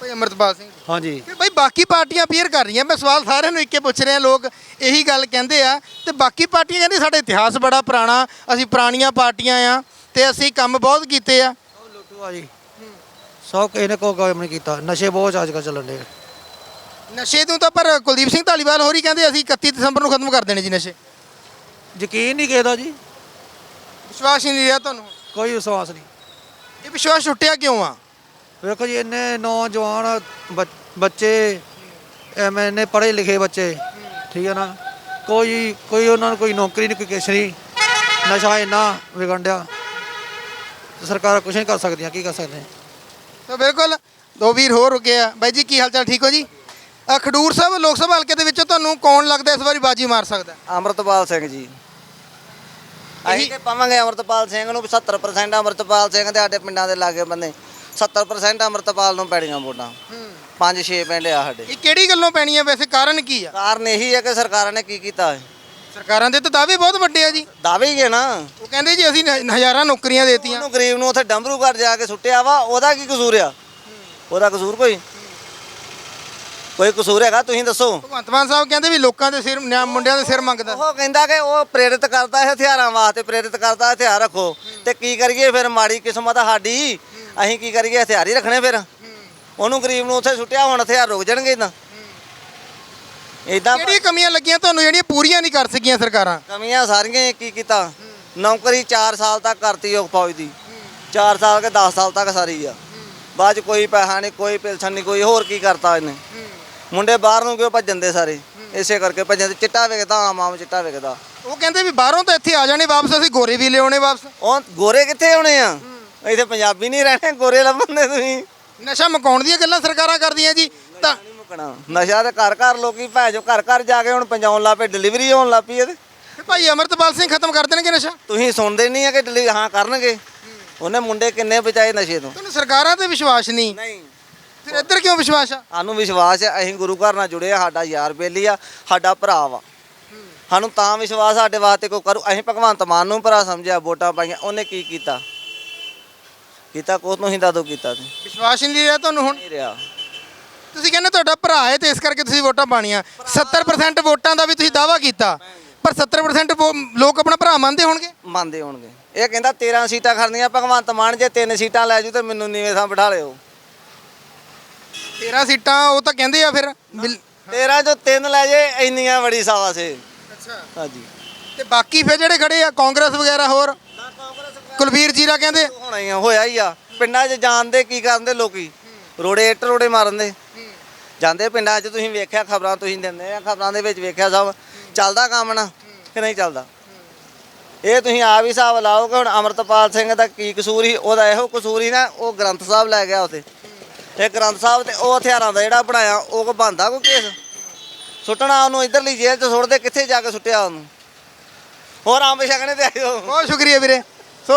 ਭਾਈ ਅਮਰਤਪਾਲ ਸਿੰਘ ਜੀ। ਹਾਂਜੀ। ਤੇ ਭਾਈ ਬਾਕੀ ਪਾਰਟੀਆਂ ਅਪੀਅਰ ਕਰ ਰਹੀਆਂ ਮੈਂ ਸਵਾਲ ਸਾਰਿਆਂ ਨੂੰ ਇੱਕੇ ਪੁੱਛ ਰਿਹਾ ਲੋਕ ਇਹੀ ਗੱਲ ਕਹਿੰਦੇ ਆ ਤੇ ਬਾਕੀ ਪਾਰਟੀਆਂ ਕਹਿੰਦੇ ਸਾਡਾ ਇਤਿਹਾਸ ਬੜਾ ਪੁਰਾਣਾ ਅਸੀਂ ਪੁਰਾਣੀਆਂ ਪਾਰਟੀਆਂ ਆ ਤੇ ਅਸੀਂ ਕੰਮ ਬਹੁਤ ਕੀਤੇ ਆ। ਲੋਟੂ ਆ ਜੀ। ਸੌ ਕਿਸੇ ਨੇ ਕੋਈ ਕੰਮ ਨਹੀਂ ਕੀਤਾ ਨਸ਼ੇ ਬਹੁਤ ਅੱਜ ਕੱਲ੍ਹ ਚੱਲਣ ਦੇ ਨਸ਼ੇ ਤੋਂ ਤਾਂ ਪਰ ਕੁਲਦੀਪ ਸਿੰਘ ਧਾਲੀਵਾਲ ਹੋਰੀ ਕਹਿੰਦੇ ਅਸੀਂ 31 ਦਸੰਬਰ ਨੂੰ ਖਤਮ ਕਰ ਦੇਣੇ ਜੀ ਨਸ਼ੇ। ਯਕੀਨ ਨਹੀਂ ਕਿਸੇ ਦਾ ਜੀ। ਵਿਸ਼ਵਾਸ ਹੀ ਨਹੀਂ ਰਿਹਾ ਤੁਹਾਨੂੰ। ਕੋਈ ਵਿਸ਼ਵਾਸ ਨਹੀਂ। ਇਹ ਵਿਸ਼ਵਾਸ ਟੁੱਟਿਆ ਕਿਉਂ ਆ? ਵੇਖੋ ਜੀ ਇੰਨੇ ਨੌਜਵਾਨ ਬੱਚ- ਬੱਚੇ ਐਵੇਂ ਇੰਨੇ ਪੜ੍ਹੇ ਲਿਖੇ ਬੱਚੇ ਠੀਕ ਹੈ ਨਾ? ਕੋਈ ਕੋਈ ਉਹਨਾਂ ਨੂੰ ਕੋਈ ਨੌਕਰੀ ਨਹੀਂ ਕੋਈ ਕੁਛ ਨਹੀਂ। ਨਸ਼ਾ ਇੰਨਾ ਵਿਗੰਡਿਆ ਤੇ ਸਰਕਾਰਾਂ ਕੁਛ ਨਹੀਂ ਕਰ ਸਕਦੀਆਂ ਕੀ ਕਰ ਸਕਦੇ ਤਾਂ ਬਿਲਕੁਲ ਦੋ ਵੀਰ ਹੋਰ ਰੁਕੇ ਆ। ਬਾਈ ਜੀ ਕੀ ਹਾਲ ਚਾਲ ਠੀਕ ਹੋ ਜੀ? ਅ, ਖਡੂਰ ਸਾਹਿਬ ਲੋਕ ਸਭਾ ਹਲਕੇ ਦੇ ਵਿੱਚੋਂ ਤੁਹਾਨੂੰ ਕੌਣ ਲੱਗਦਾ ਇਸ ਵਾਰੀ ਬਾਜੀ ਮਾਰ ਸਕਦਾ? ਅਮਰਤਪਾਲ ਸਿੰਘ ਜੀ। ਅਸੀਂ ਤੇ ਪਾਵਾਂਗੇ ਅਮਰਤਪਾਲ ਸਿੰਘ ਨੂੰ ਵੀ 70% ਅਮਰਤਪਾਲ ਸਿੰਘ ਦੇ ਸਾਡੇ ਪਿੰਡਾਂ ਦੇ ਲਾਗੇ ਬੰਦੇ। 70% ਅਮਰਤਪਾਲ ਨੂੰ ਪੈੜੀਆਂ ਵੋਟਾਂ। ਪੰਜ ਛੇ ਪਿੰਡ ਆ ਸਾਡੇ। ਇਹ ਕਿਹੜੀ ਗੱਲੋਂ ਪੈਣੀ ਹੈ ਵੈਸੇ? ਕਾਰਨ ਕੀ ਆ? ਕਾਰਨ ਇਹੀ ਹੈ ਕਿ ਸਰਕਾਰਾਂ ਨੇ ਕੀ ਕੀਤਾ ਹੈ। ਸਰਕਾਰਾਂ ਦੇ ਤਾਂ ਦਾਅਵੇ ਬਹੁਤ ਵੱਡੇ ਆ ਜੀ। ਦਾਅਵੇ ਹੀ ਹੈ ਨਾ। ਉਹ ਕਹਿੰਦੇ ਜੀ ਅਸੀਂ ਨ- ਹਜ਼ਾਰਾਂ ਨੌਕਰੀਆਂ ਦੇਤੀਆਂ। ਉਹਨੂੰ ਗਰੀਬ ਨੂੰ ਉੱਥੇ ਡੰਬਰੂ ਘਰ ਜਾ ਕੇ ਸੁੱਟਿਆ ਵਾ ਉਹਦਾ ਕੀ ਕਸੂਰ ਆ? ਉਹਦਾ ਕਸੂਰ ਕੋਈ? ਕੋਈ ਕਸੂਰ ਹੈਗਾ ਤੁਸੀਂ ਦੱਸੋ। ਭਗਵੰਤ ਮਾਨ ਸਾਹਿਬ ਕਹਿੰਦੇ ਵੀ ਲੋਕਾਂ ਦੇ ਸਿਰ ਨਿਆ- ਮੁੰਡਿਆਂ ਦੇ ਸਿਰ ਮੰਗਦਾ। ਉਹ ਕਹਿੰਦਾ ਕਿ ਉਹ ਪ੍ਰੇਰਿਤ ਕਰਦਾ ਹੈ ਹਥਿਆਰਾਂ ਵਾਸਤੇ ਪ੍ਰੇਰਿਤ ਕਰਦਾ ਹਥਿਆਰ ਰੱਖੋ। ਤੇ ਕੀ ਕਰੀਏ ਫਿਰ ਮਾੜੀ ਕਿਸਮਤ ਆ ਸਾਡੀ। ਅਸੀਂ ਕੀ ਕਰੀਏ ਹਥਿਆਰ ਹੀ ਰੱਖਣੇ ਫਿਰ। ਉਹਨੂੰ ਗਰੀਬ ਨੂੰ ਉੱਥੇ ਸੁੱਟਿਆ ਹੁਣ ਹਥਿਆਰ ਰੁਕ ਜਾਣਗੇ ਇਦਾਂ। ਇਦਾਂ ਕਿਹੜੀਆਂ ਕਮੀਆਂ ਲੱਗੀਆਂ ਤੁਹਾਨੂੰ ਜਿਹੜੀਆਂ ਪੂਰੀਆਂ ਨਹੀਂ ਕਰ ਸਕੀਆਂ ਸਰਕਾਰਾਂ। ਕਮੀਆਂ ਸਾਰੀਆਂ ਕੀ ਕੀਤਾ। ਨੌਕਰੀ 4 ਸਾਲ ਤੱਕ ਕਰਤੀ ਉਹ ਫੌਜ ਦੀ। 4 ਸਾਲ ਕੇ 10 ਸਾਲ ਤੱਕ ਸਾਰੀ ਆ। ਬਾਅਦ ਕੋਈ ਪੈਸਾ ਨਹੀਂ ਕੋਈ ਪੈਨਸ਼ਨ ਨਹੀਂ ਕੋਈ ਹੋਰ ਕੀ ਕਰਤਾ ਇਹਨੇ। ਮੁੰਡੇ ਬਾਹਰ ਨੂੰ ਕਿਉਂ ਭੱਜਣ ਦੇ ਸਾਰੇ? ਇਸੇ ਕਰਕੇ ਭੱਜਣ ਦੇ ਚਿੱਟਾ ਵੇਚਦਾ ਆਮ ਆਮ ਚਿੱਟਾ ਵੇਚਦਾ ਉਹ ਕਹਿੰਦੇ ਵੀ ਬਾਹਰੋਂ ਤਾਂ ਇੱਥੇ ਆ ਜਾਣੇ ਵਾਪਸ ਅਸੀਂ ਗੋਰੇ ਵੀ ਲਿਆਉਣੇ ਵਾਪਸ। ਉਹ ਗੋਰੇ ਕਿੱਥੇ ਆਉਣੇ ਆ? ਇੱਥੇ ਪੰਜਾਬੀ ਨਹੀਂ ਰਹਿਣੇ ਗੋਰੇ ਲੱਭਣਦੇ ਤੁਸੀਂ। ਨਸ਼ਾ ਮਕਾਉਣ ਦੀਆਂ ਗੱਲਾਂ ਸਰਕਾਰਾਂ ਕਰਦੀਆਂ ਜੀ। ਤਾਂ ਨਹੀਂ ਮੁਕਣਾ। ਨਸ਼ਾ ਤੇ ਘਰ ਘਰ ਲੋਕੀ ਭੈ ਜੋ ਘਰ ਘਰ ਜਾ ਕੇ ਹੁਣ ਪਹੁੰਚਾਉਣ ਲੱਗ ਪਏ ਡਿਲੀਵਰੀ ਹੋਣ ਲੱਗ ਪਈ ਇਹਦੇ ਫਿਰ ਭਾਈ ਅਮਰਤਪਾਲ ਸਿੰਘ ਖਤਮ ਕਰ ਦੇਣਗੇ ਨਸ਼ਾ? ਤੁਸੀਂ ਸੁਣਦੇ ਨਹੀਂ ਆ ਕਿ ਡਿਲੀ ਹਾਂ ਕਰਨਗੇ। ਉਹਨੇ ਮੁੰਡੇ ਕਿੰਨੇ ਬਚਾਏ ਨਸ਼ੇ ਤੋਂ? ਤੁਹਾਨੂੰ ਸਰਕਾਰਾਂ ਤੇ ਵਿਸ਼ਵਾਸ ਨਹੀਂ। ਨਹੀਂ। ਫਿਰ ਇੱਧਰ ਕਿਉਂ ਵਿਸ਼ਵਾਸ ਆ? ਸਾਨੂੰ ਵਿਸ਼ਵਾਸ ਹੈ ਅਸੀਂ ਗੁਰੂ ਘਰ ਨਾਲ ਜੁੜੇ ਆ ਸਾਡਾ ਯਾਰ ਬੇਲੀ ਆ ਸਾਡਾ ਭਰਾ ਵਾ। ਸਾਨੂੰ ਤਾਂ ਵਿਸ਼ਵਾਸ ਸਾਡੇ ਵਾਸਤੇ ਕੋਈ ਕਰੂ। ਅਸੀਂ ਭਗਵੰਤ ਮਾਨ ਨੂੰ ਭਰਾ ਸਮਝਿਆ ਵੋਟਾਂ ਪਾਈਆਂ ਉਹਨੇ ਕੀ ਕੀਤਾ? ਕੀਤਾ ਕੋਸ ਨੂੰ ਹੀ ਦਾਦੋ ਕੀਤਾ ਵਿਸ਼ਵਾਸ ਹੀ ਨਹੀਂ ਰਿਹਾ ਤੁਹਾਨੂੰ ਹੁਣ? ਨਹੀਂ ਰਿਹਾ। ਤੁਸੀਂ ਕਹਿੰਦੇ ਤੁਹਾਡਾ ਭਰਾ ਹੈ ਤੇ ਇਸ ਕਰਕੇ ਤੁਸੀਂ ਵੋਟਾਂ ਪਾਣੀਆਂ 70% ਵੋਟਾਂ ਦਾ ਵੀ ਤੁਸੀਂ ਦਾਵਾ ਕੀਤਾ। ਪਰ 70% ਵੋ- ਲੋਕ ਆਪਣਾ ਭਰਾ ਮੰਨਦੇ ਹੋਣਗੇ? ਮੰਨਦੇ ਹੋਣਗੇ। ਇਹ ਕਹਿੰਦਾ 13 ਸੀਟਾਂ ਖੜਨੀਆਂ ਭਗਵੰਤ ਮਾਨ ਜੇ ਤਿੰਨ ਸੀਟਾਂ ਲੈ ਜੂ ਤੇ ਮੈਨੂੰ ਨੀਵੇਂ ਥਾਂ ਬਿਠਾ ਲਿਓ। 13 ਸੀਟਾਂ ਉਹ ਤਾਂ ਕਹਿੰਦੇ ਆ ਫਿਰ ਬਿਲ- 13 ਚੋਂ ਤਿੰਨ ਲੈ ਜੇ ਇੰਨੀਆਂ ਬੜੀ ਸਾਵਾ ਸੇ ਅੱਛਾ। ਹਾਂਜੀ। ਤੇ ਬਾਕੀ ਫਿਰ ਜਿਹੜੇ ਖੜੇ ਆ ਕਾਂਗਰਸ ਵਗੈਰਾ ਹੋਰ? ਕੁਲਬੀਰ ਜੀਰਾ ਕਹਿੰਦੇ? ਹੋਣਾ ਹੀ ਆ ਹੋਇਆ ਹੀ ਆ। ਪਿੰਡਾਂ 'ਚ ਜਾਣਦੇ ਕੀ ਕਰਦੇ ਲੋਕੀ? ਰੋੜੇ ਇੱਟ ਰੋੜੇ ਮਾਰਨ ਦੇ। ਜਾਂਦੇ ਪਿੰਡਾਂ 'ਚ ਤੁਸੀਂ ਵੇਖਿਆ ਖਬਰਾਂ ਤੁਸੀਂ ਦਿੰਦੇ ਆ ਖਬਰਾਂ ਦੇ ਵਿੱਚ ਵੇਖਿਆ ਸਭ। ਚੱਲਦਾ ਕੰਮ ਨਾ ਕਿ ਨਹੀਂ ਚੱਲਦਾ? ਇਹ ਤੁਸੀਂ ਆਪ ਹੀ ਹਿਸਾਬ ਲਾਓ ਕਿ ਹੁਣ ਅਮਰਤਪਾਲ ਸਿੰਘ ਦਾ ਕੀ ਕਸੂਰ ਸੀ ਉਹਦਾ ਇਹੋ ਕਸੂਰ ਹੀ ਨਾ ਉਹ ਗ੍ਰੰਥ ਸਾਹਿਬ ਲੈ ਗਿਆ ਉਥੇ। ਇਹ ਗ੍ਰੰਥ ਸਾਹਿਬ ਤੇ ਉਹ ਹਥਿਆਰਾਂ ਦਾ ਜਿਹੜਾ ਬਣਾਇਆ ਉਹ ਕੋ ਬੰਦਾ ਕੋਈ ਕੇਸ? ਸੁੱਟਣਾ ਉਹਨੂੰ ਇਧਰਲੀ ਜੇਲ੍ਹ 'ਚ ਸੁੱਟਦੇ ਕਿੱਥੇ ਜਾ ਕੇ ਸੁੱਟਿਆ ਉਹਨੂੰ? ਹੋਰ ਆਮ ਛਕਣੇ ਤੇ ਆਇਓ ਬਹੁਤ ਸ਼ੁਕਰੀਆ ਵੀਰੇ। ਸੋ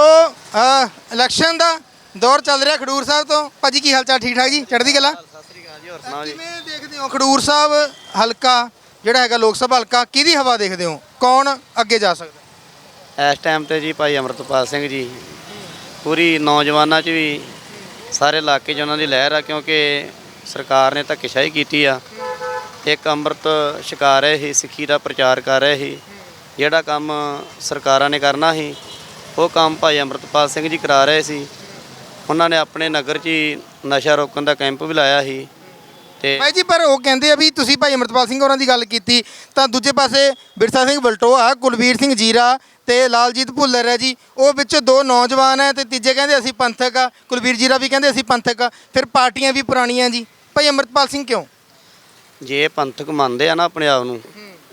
ਇਲੈਕਸ਼ਨ ਦਾ ਦੌਰ ਚੱਲ ਰਿਹਾ ਖਡੂਰ ਸਾਹਿਬ ਤੋਂ। ਭਾਜੀ ਕੀ ਹਾਲ ਚਾਲ? ਠੀਕ ਠਾਕ ਜੀ? ਚੜ੍ਹਦੀ ਕਲਾ? ਸਤਿ ਸ੍ਰੀ ਅਕਾਲ ਜੀ ਹੋਰ ਸੁਣਾਓ ਜੀ? ਕਿਵੇਂ ਦੇਖਦੇ ਹੋ ਖਡੂਰ ਸਾਹਿਬ ਹਲਕਾ ਜਿਹੜਾ ਹੈਗਾ ਲੋਕ ਸਭਾ ਹਲਕਾ ਕਿਹਦੀ ਹਵਾ ਦੇਖਦੇ ਹੋ? ਕੌਣ ਅੱਗੇ ਜਾ ਸਕਦਾ? ਇਸ ਟਾਈਮ ਤੇ ਜੀ ਭਾਈ ਅਮਰਤਪਾਲ ਸਿੰਘ ਜੀ ਪੂਰੀ ਨੌਜਵਾਨਾਂ 'ਚ ਵੀ ਸਾਰੇ ਇਲਾਕੇ 'ਚ ਉਹਨਾਂ ਦੀ ਲਹਿਰ ਆ ਕਿਉਂਕਿ ਸਰਕਾਰ ਨੇ ਧੱਕੇਸ਼ਾਹੀ ਕੀਤੀ ਆ। ਇੱਕ ਅੰਮ੍ਰਿਤ ਛਕਾ ਰਹੇ ਸੀ, ਸਿੱਖੀ ਦਾ ਪ੍ਰਚਾਰ ਕਰ ਰਹੇ ਸੀ। ਜਿਹੜਾ ਕੰਮ ਸਰਕਾਰਾਂ ਨੇ ਕਰਨਾ ਸੀ, ਉਹ ਕੰਮ ਭਾਈ ਅੰਮ੍ਰਿਤਪਾਲ ਸਿੰਘ ਜੀ ਕਰਾ ਰਹੇ ਸੀ। ਉਹਨਾਂ ਨੇ ਆਪਣੇ ਨਗਰ 'ਚ ਹੀ ਨਸ਼ਾ ਰੋਕਣ ਦਾ ਕੈਂਪ ਵੀ ਲਾਇਆ ਸੀ। ਤੇ ਭਾਈ ਜੀ ਪਰ ਉਹ ਕਹਿੰਦੇ ਆ ਵੀ ਤੁਸੀਂ ਭਾਈ ਅਮਰਤਪਾਲ ਸਿੰਘ ਹੋਰਾਂ ਦੀ ਗੱਲ ਕੀਤੀ ਤਾਂ ਦੂਜੇ ਪਾਸੇ ਬਿਰਸਾ ਸਿੰਘ ਬਲਟੋਆ ਕੁਲਬੀਰ ਸਿੰਘ ਜੀਰਾ ਤੇ ਲਾਲਜੀਤ ਭੁੱਲਰ ਹੈ ਜੀ ਉਹ ਵਿੱਚ ਦੋ ਨੌਜਵਾਨ ਹੈ ਤੇ ਤੀਜੇ ਕਹਿੰਦੇ ਅਸੀਂ ਪੰਥਕ ਆ ਕੁਲਬੀਰ ਜੀਰਾ ਵੀ ਕਹਿੰਦੇ ਅਸੀਂ ਪੰਥਕ ਆ ਫਿਰ ਪਾਰਟੀਆਂ ਵੀ ਪੁਰਾਣੀਆਂ ਜੀ। ਭਾਈ ਅਮਰਤਪਾਲ ਸਿੰਘ ਕਿਉਂ? ਜੇ ਪੰਥਕ ਮੰਨਦੇ ਆ ਨਾ ਆਪਣੇ ਆਪ ਨੂੰ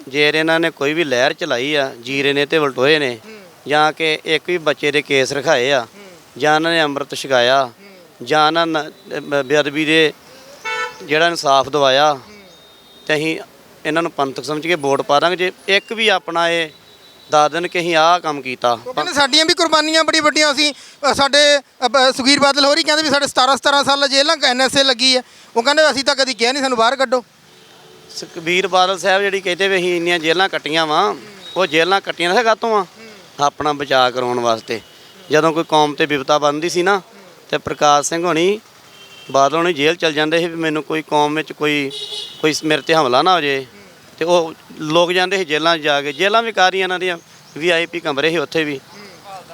ਜੇ ਇਹਨਾਂ ਨੇ ਕੋਈ ਵੀ ਲਹਿਰ ਚਲਾਈ ਆ ਜੀਰੇ ਨੇ ਤੇ ਵਲਟੋਏ ਨੇ ਜਾਂ ਕਿ ਇੱਕ ਵੀ ਬੱਚੇ ਦੇ ਕੇਸ ਰਖਾਏ ਆ ਜਾਂ ਇਹਨਾਂ ਨੇ ਅੰਮ੍ਰਿਤ ਛਕਾਇਆ ਜਾਂ ਇਹਨਾਂ ਬੇਅਦਬੀ ਦੇ ਜਿਹੜਾ ਇਨਸਾਫ ਦਵਾਇਆ ਤੇ ਅਸੀਂ ਇਹਨਾਂ ਨੂੰ ਪੰਥਕ ਸਮਝ ਕੇ ਵੋਟ ਪਾ ਦਾਂਗੇ। ਜੇ ਇੱਕ ਵੀ ਆਪਣਾ ਇਹ ਦੱਸ ਦੇਣ ਕਿ ਅਸੀਂ ਆਹ ਕੰਮ ਕੀਤਾ। ਉਹ ਕਹਿੰਦੇ ਸਾਡੀਆਂ ਵੀ ਕੁਰਬਾਨੀਆਂ ਬੜੀ ਵੱਡੀਆਂ। ਸੀ ਅ, ਸਾਡੇ ਅ, ਬ- ਸੁਖਬੀਰ ਬਾਦਲ ਹੋਰੀ ਕਹਿੰਦੇ ਵੀ ਸਾਡੇ 17 17 ਸਾਲ ਜੇਲ੍ਹਾਂ ਐਨਐਸਏ ਲੱਗੀ ਹੈ ਉਹ ਕਹਿੰਦੇ ਅਸੀਂ ਤਾਂ ਕਦੀ ਕਿਹਾ ਨਹੀਂ ਸਾਨੂੰ ਬਾਹਰ ਕੱਢੋ। ਸੁਖਬੀਰ ਬਾਦਲ ਸਾਹਿਬ ਜਿਹੜੀ ਕਹਿੰਦੇ ਵੀ ਅਸੀਂ ਇੰਨੀਆਂ ਜੇਲ੍ਹਾਂ ਕੱਟੀਆਂ ਵਾਂ ਉਹ ਜੇਲ੍ਹਾਂ ਕੱਟੀਆਂ ਨਾ ਕਾਤੋਂ ਆ ਆਪਣਾ ਬਚਾਅ ਕਰਾਉਣ ਵਾਸਤੇ। ਜਦੋਂ ਕੋਈ ਕੌਮ ਤੇ ਵਿਪਤਾ ਬਣਦੀ ਸੀ ਨਾ ਤੇ ਪ੍ਰਕਾਸ਼ ਸਿੰਘ ਹੋਣੀ ਬਾਦਲ ਹੋਣੀ ਜੇਲ੍ਹ ਚਲ ਜਾਂਦੇ ਸੀ ਵੀ ਮੈਨੂੰ ਕੋਈ ਕੌਮ ਵਿੱਚ ਕੋਈ ਕੋਈ ਮੇਰੇ ਤੇ ਹਮਲਾ ਨਾ ਹੋ ਜੇ। ਤੇ ਉਹ ਲੋਕ ਜਾਂਦੇ ਸੀ ਜੇਲ੍ਹਾਂ 'ਚ ਜਾ ਕੇ। ਜੇਲ੍ਹਾਂ ਵੀ ਕਾਰੀਆਂ ਇਹਨਾਂ ਦੀਆਂ? ਵੀਆਈਪੀ ਕਮਰੇ ਸੀ ਉੱਥੇ ਵੀ।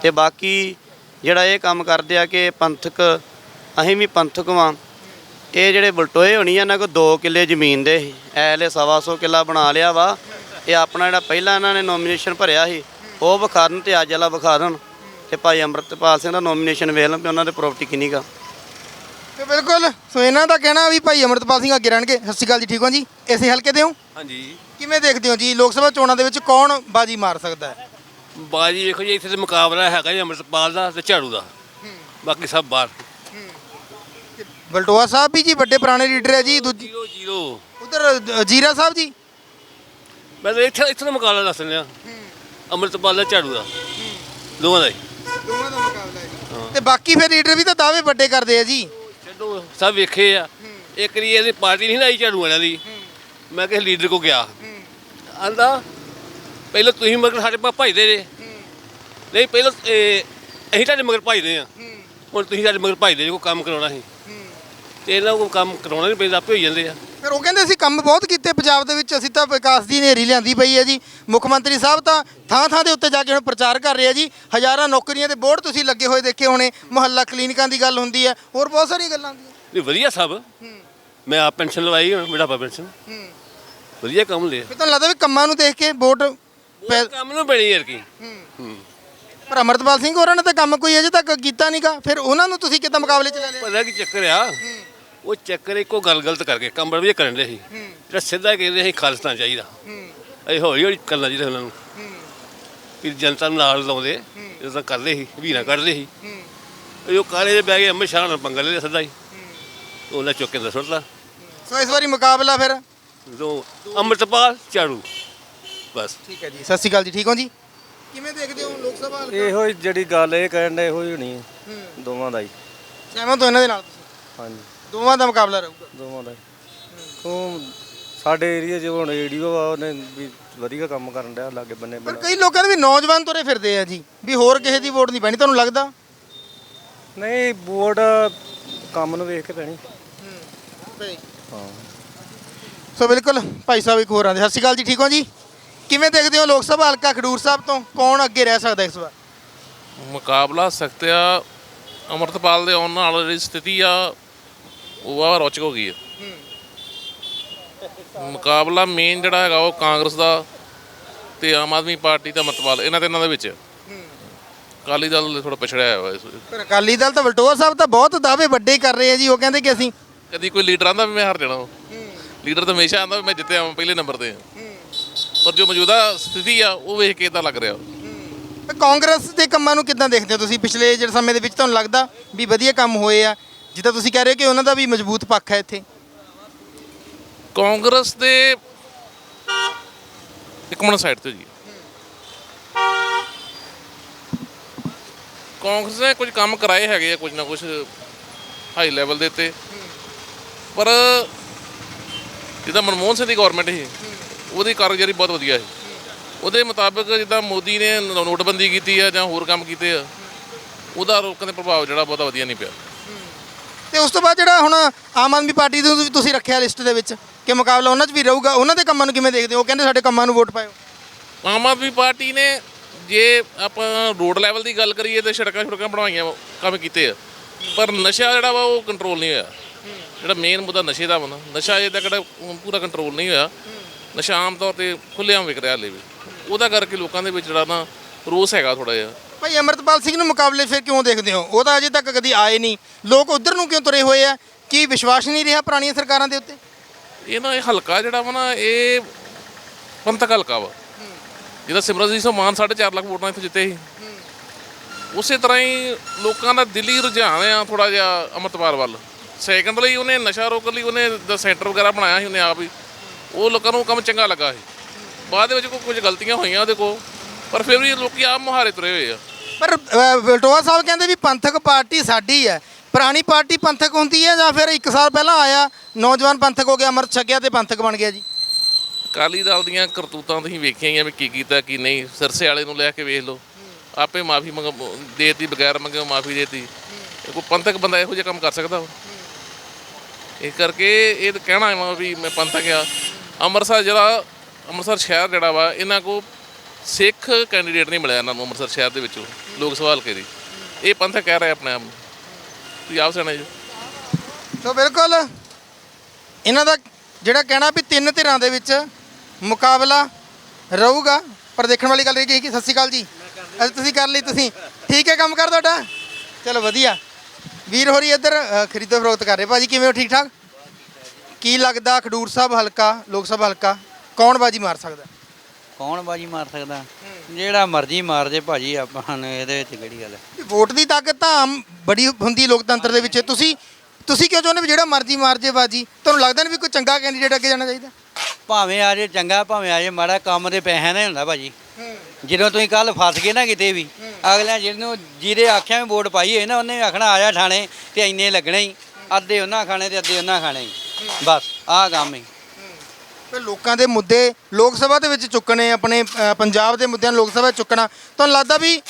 ਤੇ ਬਾਕੀ ਜਿਹੜਾ ਇਹ ਕੰਮ ਕਰਦੇ ਆ ਕਿ ਪੰਥਕ, ਅਸੀਂ ਵੀ ਪੰਥਕ ਵਾਂ। ਇਹ ਜਿਹੜੇ ਬਲਟੋਏ ਹੋਣੀ ਆ, ਇਹਨਾਂ ਕੋ 2 ਕਿੱਲੇ ਜ਼ਮੀਨ ਦੇ ਸੀ। ਐਲੇ ਸਵਾ ਸੌ ਕਿੱਲਾ ਬਣਾ ਲਿਆ ਵਾ। ਇਹ ਆਪਣਾ ਜਿਹੜਾ ਪਹਿਲਾਂ ਇਹਨਾਂ ਨੇ ਨੋਮੀਨੇਸ਼ਨ ਭਰਿਆ ਸੀ, ਉਹ ਵਿਖਾਰਨ ਤੇ ਅੱਜ ਵਾਲਾ ਵਿਖਾ ਦੇਣ ਤੇ ਭਾਈ ਅੰਮ੍ਰਿਤਪਾਲ ਸਿੰਘ ਦਾ ਨੋਮੀਨੇਸ਼ਨ ਵੇਖ ਲਓ ਵੀ ਉਹਨਾਂ ਦੇ ਪ੍ਰਾਪਰਟੀ ਕਿੰਨੀ ਕਾ ਤੇ ਬਿਲਕੁਲ ਸੋ ਇਹਨਾਂ ਦਾ ਕਹਿਣਾ ਵੀ ਭਾਈ ਅਮਰਤਪਾਲ ਸਿੰਘ ਅੱਗੇ ਰਹਿਣਗੇ। ਸਤਿ ਸ਼੍ਰੀ ਅਕਾਲ ਜੀ ਠੀਕ ਹੋ ਜੀ? ਇਸੇ ਹਲਕੇ ਦੇ ਹੋ? ਹਾਂਜੀ। ਕਿਵੇਂ ਦੇਖਦੇ ਹੋ ਜੀ ਲੋਕ ਸਭਾ ਚੋਣਾਂ ਦੇ ਵਿੱਚ ਕੌਣ ਬਾਜੀ ਮਾਰ ਸਕਦਾ ਹੈ? ਬਾਜੀ ਵੇਖੋ ਜੀ ਇੱਥੇ ਤੇ ਮੁਕਾਬਲਾ ਹੈਗਾ ਜੀ ਅੰਮ੍ਰਿਤਪਾਲ ਦਾ ਤੇ ਝਾੜੂ ਦਾ। ਬਾਕੀ ਸਭ ਬਾਹਰ। ਬਲਟੋਆ ਸਾਹਿਬ ਵੀ ਜੀ ਵੱਡੇ ਪੁਰਾਣੇ ਲੀਡਰ ਹੈ ਜੀ ਦੂਜੀ ਜੀਰੋ ਜੀਰੋ। ਉਧਰ ਜੀਰਾ ਸਾਹਿਬ ਜੀ? ਮੈਂ ਤਾਂ ਇੱਥੇ ਇੱਥੇ ਦਾ ਮੁਕਾਬਲਾ ਦੱਸ ਰਿਹਾ ਅੰਮ੍ਰਿਤਪਾਲ ਦਾ ਝਾੜੂ ਦਾ। ਦੋਵਾਂ ਦਾ ਹੀ। ਦੋਵਾਂ ਦਾ ਮੁਕਾਬਲਾ ਹੈ। ਤੇ ਬਾਕੀ ਫਿਰ ਲੀਡਰ ਵੀ ਤਾਂ ਦਾਅਵੇ ਵੱਡੇ ਕਰਦੇ ਆ ਜੀ। ਸਭ ਵੇਖੇ ਆ ਇੱਕ ਰੀ ਇਹਦੀ ਪਾਰਟੀ ਨਹੀਂ ਲਾਈ ਝਾੜੂ ਵਾਲਿਆਂ ਦੀ। ਮੈਂ ਕਿਸੇ ਲੀਡਰ ਕੋ ਗਿਆ। ਆਂਦਾ ਪਹਿਲਾਂ ਤੁਸੀਂ ਮਗਰ ਸਾਡੇ ਪਾ ਭਜਦੇ ਜੇ। ਨਹੀਂ ਪਹਿਲਾਂ ਇਹ, ਅਸੀਂ ਤੁਹਾਡੇ ਮਗਰ ਭਜਦੇ ਆ। ਹੁਣ ਤੁਸੀਂ ਸਾਡੇ ਮਗਰ ਭਜਦੇ ਜੇ ਕੋਈ ਕੰਮ ਕਰਾਉਣਾ ਸੀ। ਤੇ ਇਹਨਾਂ ਕੋਲ ਕੰਮ ਕਰਾਉਣਾ ਨਹੀਂ ਪੈਂਦਾ ਆਪੇ ਹੋਈ ਜਾਂਦੇ ਆ। ਫਿਰ ਉਹ ਕਹਿੰਦੇ ਅਸੀਂ ਕੰਮ ਬਹੁਤ ਕੀਤੇ ਪੰਜਾਬ ਦੇ ਵਿੱਚ ਅਸੀਂ ਤਾਂ ਵਿਕਾਸ ਦੀ ਨੇਰੀ ਲਿਆਂਦੀ ਪਈ ਹੈ ਜੀ। ਮੁੱਖ ਮੰਤਰੀ ਸਾਹਿਬ ਤਾਂ ਥਾਂ ਥਾਂ ਦੇ ਉੱਤੇ ਜਾ ਕੇ ਹੁਣ ਪ੍ਰਚਾਰ ਕਰ ਰਹੇ ਆ ਜੀ। ਹਜ਼ਾਰਾਂ ਨੌਕਰੀਆਂ ਦੇ ਬੋਰਡ ਤੁਸੀਂ ਲੱਗੇ ਹੋਏ ਦੇਖੇ ਹੋਣੇ ਮੁਹੱਲਾ ਕਲੀਨਿਕਾਂ ਦੀ ਗੱਲ ਹੁੰਦੀ ਹੈ ਹੋਰ ਬਹੁਤ ਸਾਰੀਆਂ ਗੱਲਾਂ ਹੁੰਦੀਆਂ। ਨਹੀਂ ਵਧੀਆ ਸਭ। ਮੈਂ ਆਪ ਪੈਨਸ਼ਨ ਲਵਾਈ ਹੁਣ ਬੁਢਾਪਾ ਪੈਨਸ਼ਨ ਵਧੀਆ ਕੰਮ ਲਿਆ ਫਿਰ ਤੁਹਾਨੂੰ ਲੱਗਦਾ ਵੀ ਕੰਮਾਂ ਨੂੰ ਦੇਖ ਕੇ ਵੋਟ ਪੈ- ਕੰਮ ਨੂੰ ਬਣੀ ਯਾਰ ਕੀ। ਹੂੰ। ਪਰ ਅਮਰਤਪਾਲ ਸਿੰਘ ਹੋਰਾਂ ਨੇ ਤਾਂ ਕੰਮ ਕੋਈ ਅਜੇ ਤੱਕ ਕੀਤਾ ਨਹੀਂਗਾ ਫਿਰ ਉਹਨਾਂ ਨੂੰ ਤੁਸੀਂ ਕਿੱਦਾਂ ਮੁਕਾਬਲੇ 'ਚ ਲੈ ਲਿਆ? ਪਤਾ ਕੀ ਚੱਕਰ ਆ? ਉਹ ਚੱਕਰ ਇੱਕੋ ਗੱਲ ਗਲਤ ਕਰਕੇ ਕੰਮ ਬੜਾ ਵਧੀਆ ਕਰਨ ਦੇ ਸੀ। ਜਿਹੜਾ ਸਿੱਧਾ ਕਹਿੰਦੇ ਸੀ ਖਾਲਸਾ ਚਾਹੀਦਾ। ਇਹ ਹੌਲੀ ਹੌਲੀ ਕਰਨਾ ਚਾਹੀਦਾ ਉਹਨਾਂ ਨੂੰ। ਕਿ ਜਨਤਾ ਨੂੰ ਨਾਲ ਲਾਉਂਦੇ ਜਦੋਂ ਕਰਦੇ ਸੀ ਵੀਰਾ ਕੱਢਦੇ ਸੀ। ਇਹ ਉਹ ਕਾਲੇ ਦੇ ਬਹਿ ਗਏ ਅੰਮ੍ਰਿਤ ਸ਼ਾਹ ਨਾਲ ਪੰਗਾ ਲੈ ਲਿਆ ਸਿੱਧਾ ਹੀ। ਉਹਨਾਂ ਚੁੱਕ ਕੇ ਅੰਦਰ ਸੁੱਟਦਾ ਸੋ ਇਸ ਵਾਰੀ ਮੁਕਾਬਲਾ ਫਿਰ? ਜੋ ਅੰਮ੍ਰਿਤਪਾਲ ਝਾੜੂ। ਬਸ। ਠੀਕ ਹੈ ਜੀ ਸਤਿ ਸ਼੍ਰੀ ਅਕਾਲ ਜੀ ਠੀਕ ਹੋ ਜੀ? ਕਿਵੇਂ ਦੇਖਦੇ ਹੋ ਲੋਕ ਸਭਾ ਹਲਕਾ? ਇਹੋ ਹੀ ਜਿਹੜੀ ਗੱਲ ਇਹ ਕਹਿਣ ਦੇ ਇਹੋ ਹੀ ਹੋਣੀ ਹੈ। ਦੋਵਾਂ ਦਾ ਹੀ। ਸਹਿਮਤ ਹੋ ਇਹਨਾਂ ਦੇ ਨਾਲ ਤੁਸੀਂ? ਹਾਂਜੀ। ਦੋਵਾਂ ਦਾ ਮੁਕਾਬਲਾ ਰਹੂਗਾ। ਦੋਵਾਂ ਦਾ ਹੀ। ਕਿਉਂ ਸਾਡੇ ਏਰੀਆ 'ਚ ਹੁਣ ਏਡੀਓ ਆ ਉਹਨੇ ਵੀ ਵਧੀਆ ਕੰਮ ਕਰਨ ਡਿਆ ਲਾਗੇ ਬੰਨੇ ਪਰ ਕਈ ਲੋਕਾਂ ਦੇ ਵੀ ਨੌਜਵਾਨ ਤੁਰੇ ਫਿਰਦੇ ਆ ਜੀ ਵੀ ਹੋਰ ਕਿਸੇ ਦੀ ਵੋਟ ਨਹੀਂ ਪੈਣੀ ਤੁਹਾਨੂੰ ਲੱਗਦਾ? ਨਹੀਂ ਬੋਰਡ ਕੰਮ ਨੂੰ ਵੇਖ ਕੇ ਪੈਣੀ। ਹਾਂ ਸੋ ਬਿਲਕੁਲ ਭਾਈ ਸਾਹਿਬ ਇੱਕ ਹੋਰ ਆਂਦੇ ਸਤਿ ਸ਼੍ਰੀ ਅਕਾਲ ਜੀ ਠੀਕ ਹੋ ਜੀ? ਕਿਵੇਂ ਦੇਖਦੇ ਹੋ ਲੋਕ ਸਭਾ ਹਲਕਾ ਖਡੂਰ ਸਾਹਿਬ ਤੋਂ? ਕੌਣ ਅੱਗੇ ਰਹਿ ਸਕਦਾ ਇਸ ਵਾਰ? ਮੁਕਾਬਲਾ ਸਖਤ ਆ ਅਮਰਤਪਾਲ ਦੇ ਆਉਣ ਨਾਲ ਜਿਹੜੀ ਸਥਿਤੀ ਆ ਉਹ ਆ ਰੌਚਕ ਹੋ ਗਈ ਹੈ ਮੁਕਾਬਲਾ ਮੇਨ ਜਿਹੜਾ ਹੈਗਾ ਉਹ ਕਾਂਗਰਸ ਦਾ ਤੇ ਆਮ ਆਦਮੀ ਪਾਰਟੀ ਦਾ ਅਮਰਤਪਾਲ ਇਹਨਾਂ ਤੇ ਇਹਨਾਂ ਦੇ ਵਿੱਚ। ਅਕਾਲੀ ਦਲ ਥੋੜਾ ਪਿਛੜਿਆ ਹੋਇਆ ਇਸ। ਪਰ ਅਕਾਲੀ ਦਲ ਤਾਂ ਵਲਟੋਆ ਸਾਹਿਬ ਤਾਂ ਬਹੁਤ ਦਾਅਵੇ ਵੱਡੇ ਕਰ ਰਹੇ ਆ ਜੀ ਉਹ ਕਹਿੰਦੇ ਕਿ ਅਸੀਂ ਕਦੀ ਕੋਈ ਲੀਡਰ ਆਂਦਾ ਵੀ ਮੈਂ ਹਾਰ ਜਾਣਾ ਲੀਡਰ ਤਾਂ ਹਮੇਸ਼ਾ ਆਂਦਾ ਵੀ ਮੈਂ ਜਿੱਤਿਆ ਪਹਿਲੇ ਨੰਬਰ ਤੇ। ਪਰ ਜੋ ਮੌਜੂਦਾ ਸਥਿਤੀ ਆ ਉਹ ਵੇਖ ਕੇ ਇਦਾਂ ਲੱਗ ਰਿਹਾ। ਕਾਂਗਰਸ ਦੇ ਕੰਮਾਂ ਨੂੰ ਕਿੱਦਾਂ ਦੇਖਦੇ ਹੋ ਤੁਸੀਂ? ਪਿਛਲੇ ਜਿਹੜੇ ਸਮੇਂ ਦੇ ਵਿੱਚ ਤੁਹਾਨੂੰ ਲੱਗਦਾ ਵੀ ਵਧੀਆ ਕੰਮ ਹੋਏ ਆ ਜਿੱਦਾਂ ਤੁਸੀਂ ਕਹਿ ਰਹੇ ਹੋ ਕਿ ਉਹਨਾਂ ਦਾ ਵੀ ਮਜ਼ਬੂਤ ਪੱਖ ਹੈ ਇੱਥੇ। ਕਾਂਗਰਸ ਦੇ ਇੱਕ ਮਿੰਟ ਸਾਈਡ ਤੇ ਜੀ। ਕਾਂਗਰਸ ਨੇ ਕੁਝ ਕੰਮ ਕਰਾਏ ਹੈਗੇ ਆ, ਕੁਝ ਨਾ ਕੁਝ ਹਾਈ ਲੈਵਲ ਦੇ ਉੱਤੇ। ਪਰ ਜਿੱਦਾਂ ਮਨਮੋਹਨ ਸਿੰਘ ਦੀ ਗਵਰਨਮੈਂਟ ਸੀ, ਉਹਦੀ ਕਾਰਗੁਜ਼ਾਰੀ ਬਹੁਤ ਵਧੀਆ ਸੀ। ਉਹਦੇ ਮੁਤਾਬਕ ਜਿੱਦਾਂ ਮੋਦੀ ਨੇ ਨੋਟਬੰਦੀ ਕੀਤੀ ਆ ਜਾਂ ਹੋਰ ਕੰਮ ਕੀਤੇ ਆ, ਉਹਦਾ ਰੋਕਣ ਦੇ ਪ੍ਰਭਾਵ ਜਿਹੜਾ ਬਹੁਤਾ ਵਧੀਆ ਨਹੀਂ ਪਿਆ। ਤੇ ਉਸ ਤੋਂ ਬਾਅਦ ਜਿਹੜਾ ਹੁਣ ਆਮ ਆਦਮੀ ਪਾਰਟੀ ਨੂੰ ਵੀ ਤੁਸੀਂ ਰੱਖਿਆ ਲਿਸਟ ਦੇ ਵਿੱਚ ਕਿ ਮੁਕਾਬਲਾ ਉਹਨਾਂ 'ਚ ਵੀ ਰਹੂਗਾ, ਉਹਨਾਂ ਦੇ ਕੰਮਾਂ ਨੂੰ ਕਿਵੇਂ ਦੇਖਦੇ ਹੋ? ਉਹ ਕਹਿੰਦੇ ਸਾਡੇ ਕੰਮਾਂ ਨੂੰ ਵੋਟ ਪਾਇਓ। ਆਮ ਆਦਮੀ ਪਾਰਟੀ ਨੇ ਜੇ ਆਪਾਂ ਰੋਡ ਲੈਵਲ ਦੀ ਗੱਲ ਕਰੀਏ ਤੇ ਸੜਕਾਂ ਸੜਕਾਂ ਬਣਾਈਆਂ, ਕੰਮ ਕੀਤੇ ਆ। ਪਰ ਨਸ਼ਾ ਜਿਹੜਾ ਵਾ ਉਹ ਕੰਟਰੋਲ ਨਹੀਂ ਹੋਇਆ। ਜਿਹੜਾ ਮੇਨ ਮੁੱਦਾ ਨਸ਼ੇ ਦਾ ਵਾ ਨਾ, ਨਸ਼ਾ ਅਜੇ ਤੱਕ ਪੂਰਾ ਕੰਟਰੋਲ ਨਹੀਂ ਹੋਇਆ। ਨਸ਼ਾ ਆਮ ਤੌਰ ਤੇ ਖੁੱਲ੍ਹੇਆਮ ਵਿਕ ਰਿਹਾ ਹਾਲੇ ਵੀ। ਉਹਦਾ ਕਰਕੇ ਲੋਕਾਂ ਦੇ ਵਿੱਚ ਜਿਹੜਾ ਨਾ ਰੋਸ ਹੈਗਾ ਥੋੜਾ ਜਿਹਾ। ਭਾਈ ਅਮਰਤਪਾਲ ਸਿੰਘ ਨੂੰ ਮੁਕਾਬਲੇ ਫਿਰ ਕਿਉਂ ਦੇਖਦੇ ਹੋ? ਉਹ ਤਾਂ ਅਜੇ ਤੱਕ ਕਦੀ ਆਏ ਨਹੀਂ। ਲੋਕ ਉਧਰ ਨੂੰ ਕਿਉਂ ਤੁਰੇ ਹੋਏ ਆ? ਕੀ ਵਿਸ਼ਵਾਸ ਨਹੀਂ ਰਿਹਾ ਪੁਰਾਣੀਆਂ ਸਰਕਾਰਾਂ ਦੇ ਉੱਤੇ? ਇਹ ਨਾ ਇਹ ਹਲਕਾ ਜਿਹੜਾ ਵਾ ਨਾ, ਇਹ ਪੰਥਕ ਹਲਕਾ ਵਾ। ਜਿਹਦਾ ਸਿਮਰਜੀਤ ਸਿੰਘ ਮਾਨ 4.5 ਲੱਖ ਵੋਟਾਂ ਇੱਥੇ ਜਿੱਤੇ ਸੀ। ਉਸੇ ਤਰ੍ਹਾਂ ਹੀ ਲੋਕਾਂ ਦਾ ਦਿੱਲੀ ਰੁਝਾਨ ਆ ਥੋੜਾ ਜਿਹਾ ਅਮਰਤਪਾਲ ਵੱਲ। ਸੈਕੰਡ ਲਈ ਉਹਨੇ ਨਸ਼ਾ ਰੋਕਣ ਲਈ ਉਹਨੇ ਦਾ ਸੈਂਟਰ ਵਗੈਰਾ ਬਣਾਇਆ ਸੀ ਉਹਨੇ ਆਪ ਹੀ। ਉਹ ਲੋਕਾਂ ਨੂੰ ਕੰਮ ਚੰਗਾ ਲੱਗਾ ਸੀ। ਬਾਅਦ ਵਿੱਚ ਕੁਝ ਗਲਤੀਆਂ ਹੋਈਆਂ ਉਹਦੇ ਕੋਲ, ਪਰ ਫਿਰ ਵੀ ਲੋਕੀ ਆਪ ਮੁਹਾਰੇ ਤੁਰੇ ਹੋਏ ਆ। ਪਰ ਵਲਟੋਆ ਸਾਹਿਬ ਕਹਿੰਦੇ ਵੀ ਪੰਥਕ ਪਾਰਟੀ ਸਾਡੀ ਹੈ। ਪੁਰਾਣੀ ਪਾਰਟੀ ਪੰਥਕ ਹੁੰਦੀ ਹੈ ਜਾਂ ਫਿਰ ਇੱਕ ਸਾਲ ਪਹਿਲਾਂ ਆਇਆ ਨੌਜਵਾਨ ਪੰਥਕ ਹੋ ਗਿਆ ਅਮਰਤ ਛਕਿਆ ਤੇ ਪੰਥਕ ਬਣ ਗਿਆ ਜੀ? ਅਕਾਲੀ ਦਲ ਦੀਆਂ ਕਰਤੂਤਾਂ ਤੁਸੀਂ ਵੇਖੀਆਂ ਹੀ ਆ ਵੀ ਕੀ ਕੀਤਾ ਕੀ ਨਹੀਂ। ਸਿਰਸੇ ਵਾਲੇ ਨੂੰ ਲੈ ਕੇ ਵੇਖ ਲਓ। ਆਪੇ ਮਾਫੀ ਮੰਗ ਦੇਤੀ ਬਗੈਰ ਮੰਗੇ ਮਾਫੀ ਦੇਤੀ। ਕੋਈ ਪੰਥਕ ਬੰਦਾ ਇਹੋ ਜਿਹਾ ਕੰਮ ਕਰ ਸਕਦਾ ਵਾ? ਇਸ ਕਰਕੇ ਇਹ ਤਾਂ ਕਹਿਣਾ ਵਾ ਵੀ ਮੈਂ ਪੰਥਕ ਆ। ਅੰਮ੍ਰਿਤਸਰ ਜਿਹੜਾ ਅੰਮ੍ਰਿਤਸਰ ਸ਼ਹਿਰ ਜਿਹੜਾ ਵਾ ਇਹਨਾਂ ਕੋ ਸਿੱਖ ਕੈਂਡੀਡੇਟ ਨਹੀਂ ਮਿਲਿਆ ਇਹਨਾਂ ਨੂੰ ਅੰਮ੍ਰਿਤਸਰ ਸ਼ਹਿਰ ਦੇ ਵਿੱਚੋਂ ਲੋਕ ਸਵਾਲ ਕੇ ਦੀ ਇਹ ਪੰਥਕ ਕਹਿ ਰਿਹਾ ਆਪਣੇ ਆਪ ਨੂੰ। ਤੁਸੀਂ ਆਪ ਸਿਆਣੇ ਜੀ। ਸੋ ਬਿਲਕੁਲ ਇਹਨਾਂ ਦਾ ਜਿਹੜਾ ਕਹਿਣਾ ਵੀ ਤਿੰਨ ਧਿਰਾਂ ਦੇ ਵਿੱਚ ਮੁਕਾਬਲਾ ਰਹੂਗਾ ਪਰ ਦੇਖਣ ਵਾਲੀ ਗੱਲ ਇਹ ਕਿ ਸਤਿ ਸ਼੍ਰੀ ਅਕਾਲ ਜੀ। ਅੱਜ ਤੁਸੀਂ ਕਰ ਲਈ ਤੁਸੀਂ। ਠੀਕ ਹੈ ਕੰਮ ਕਰ ਤੁਹਾਡਾ? ਚਲੋ ਵਧੀਆ। ਵੀਰ ਹੋਰੀ ਇੱਧਰ ਅ, ਖਰੀਦੋ ਫਰੋਖਤ ਕਰ ਰਹੇ। ਭਾਜੀ ਕਿਵੇਂ ਹੋ? ਠੀਕ ਠਾਕ ਕੀ ਲੱਗਦਾ ਖਡੂਰ ਸਾਹਿਬ ਹਲਕਾ ਲੋਕ ਸਭਾ ਹਲਕਾ ਕੌਣ ਬਾਜੀ ਮਾਰ ਸਕਦਾ? ਕੌਣ ਬਾਜੀ ਮਾਰ ਸਕਦਾ? ਜਿਹੜਾ ਮਰਜ਼ੀ ਮਾਰ ਜੇ ਭਾਜੀ ਆਪਾਂ ਨੂੰ ਇਹਦੇ ਵਿੱਚ ਕਿਹੜੀ ਗੱਲ ਹੈ? ਵੋਟ ਦੀ ਤਾਕਤ ਤਾਂ ਆਮ ਬੜੀ ਹੁੰਦੀ ਲੋਕਤੰਤਰ ਦੇ ਵਿੱਚ। ਤੁਸੀਂ ਤੁਸੀਂ ਕਿਉਂ ਚਾਹੁੰਦੇ ਵੀ ਜਿਹੜਾ ਮਰਜ਼ੀ ਮਾਰ ਜੇ ਬਾਜੀ? ਤੁਹਾਨੂੰ ਲੱਗਦਾ ਨਹੀਂ ਵੀ ਕੋਈ ਚੰਗਾ ਕੈਂਡੀਡੇਟ ਅੱਗੇ ਜਾਣਾ ਚਾਹੀਦਾ? ਭਾਵੇਂ ਆ ਜੇ ਚੰਗਾ ਭਾਵੇਂ ਆ ਜੇ ਮਾੜਾ ਕੰਮ ਦੇ ਪੈਸਿਆਂ ਦਾ ਹੀ ਹੁੰਦਾ ਭਾਜੀ। ਜਦੋਂ ਤੁਸੀਂ ਕੱਲ ਫਸ ਗਏ ਨਾ ਕਿਤੇ ਵੀ ਅਗਲਿਆਂ ਜਿਹਨੂੰ ਜਿਹਦੇ ਆਖਿਆ ਵੀ ਵੋਟ ਪਾਈ ਹੋਈ ਨਾ ਉਹਨੇ ਆਖਣਾ ਆ ਜਾ ਥਾਣੇ ਤੇ ਇੰਨੇ ਲੱਗਣੇ ਹੀ ਅੱਧੇ ਉਹਨਾਂ ਖਾਣੇ ਤੇ ਅੱਧੇ ਉਹਨਾਂ ਖਾਣੇ ਹੀ। ਬਸ ਆਹ ਕੰਮ ਹੀ ਤੇ ਲੋਕਾਂ ਦੇ ਮੁੱਦੇ ਲੋਕ ਸਭਾ ਦੇ ਵਿੱਚ ਚੁੱਕਣੇ ਆਪਣੇ ਅ, ਪੰਜਾਬ ਦੇ ਮੁੱਦਿਆਂ ਨੂੰ ਲੋਕ ਸਭਾ 'ਚ ਚੁੱਕਣਾ ਤੁਹਾਨੂੰ ਲੱਗਦਾ ਵੀ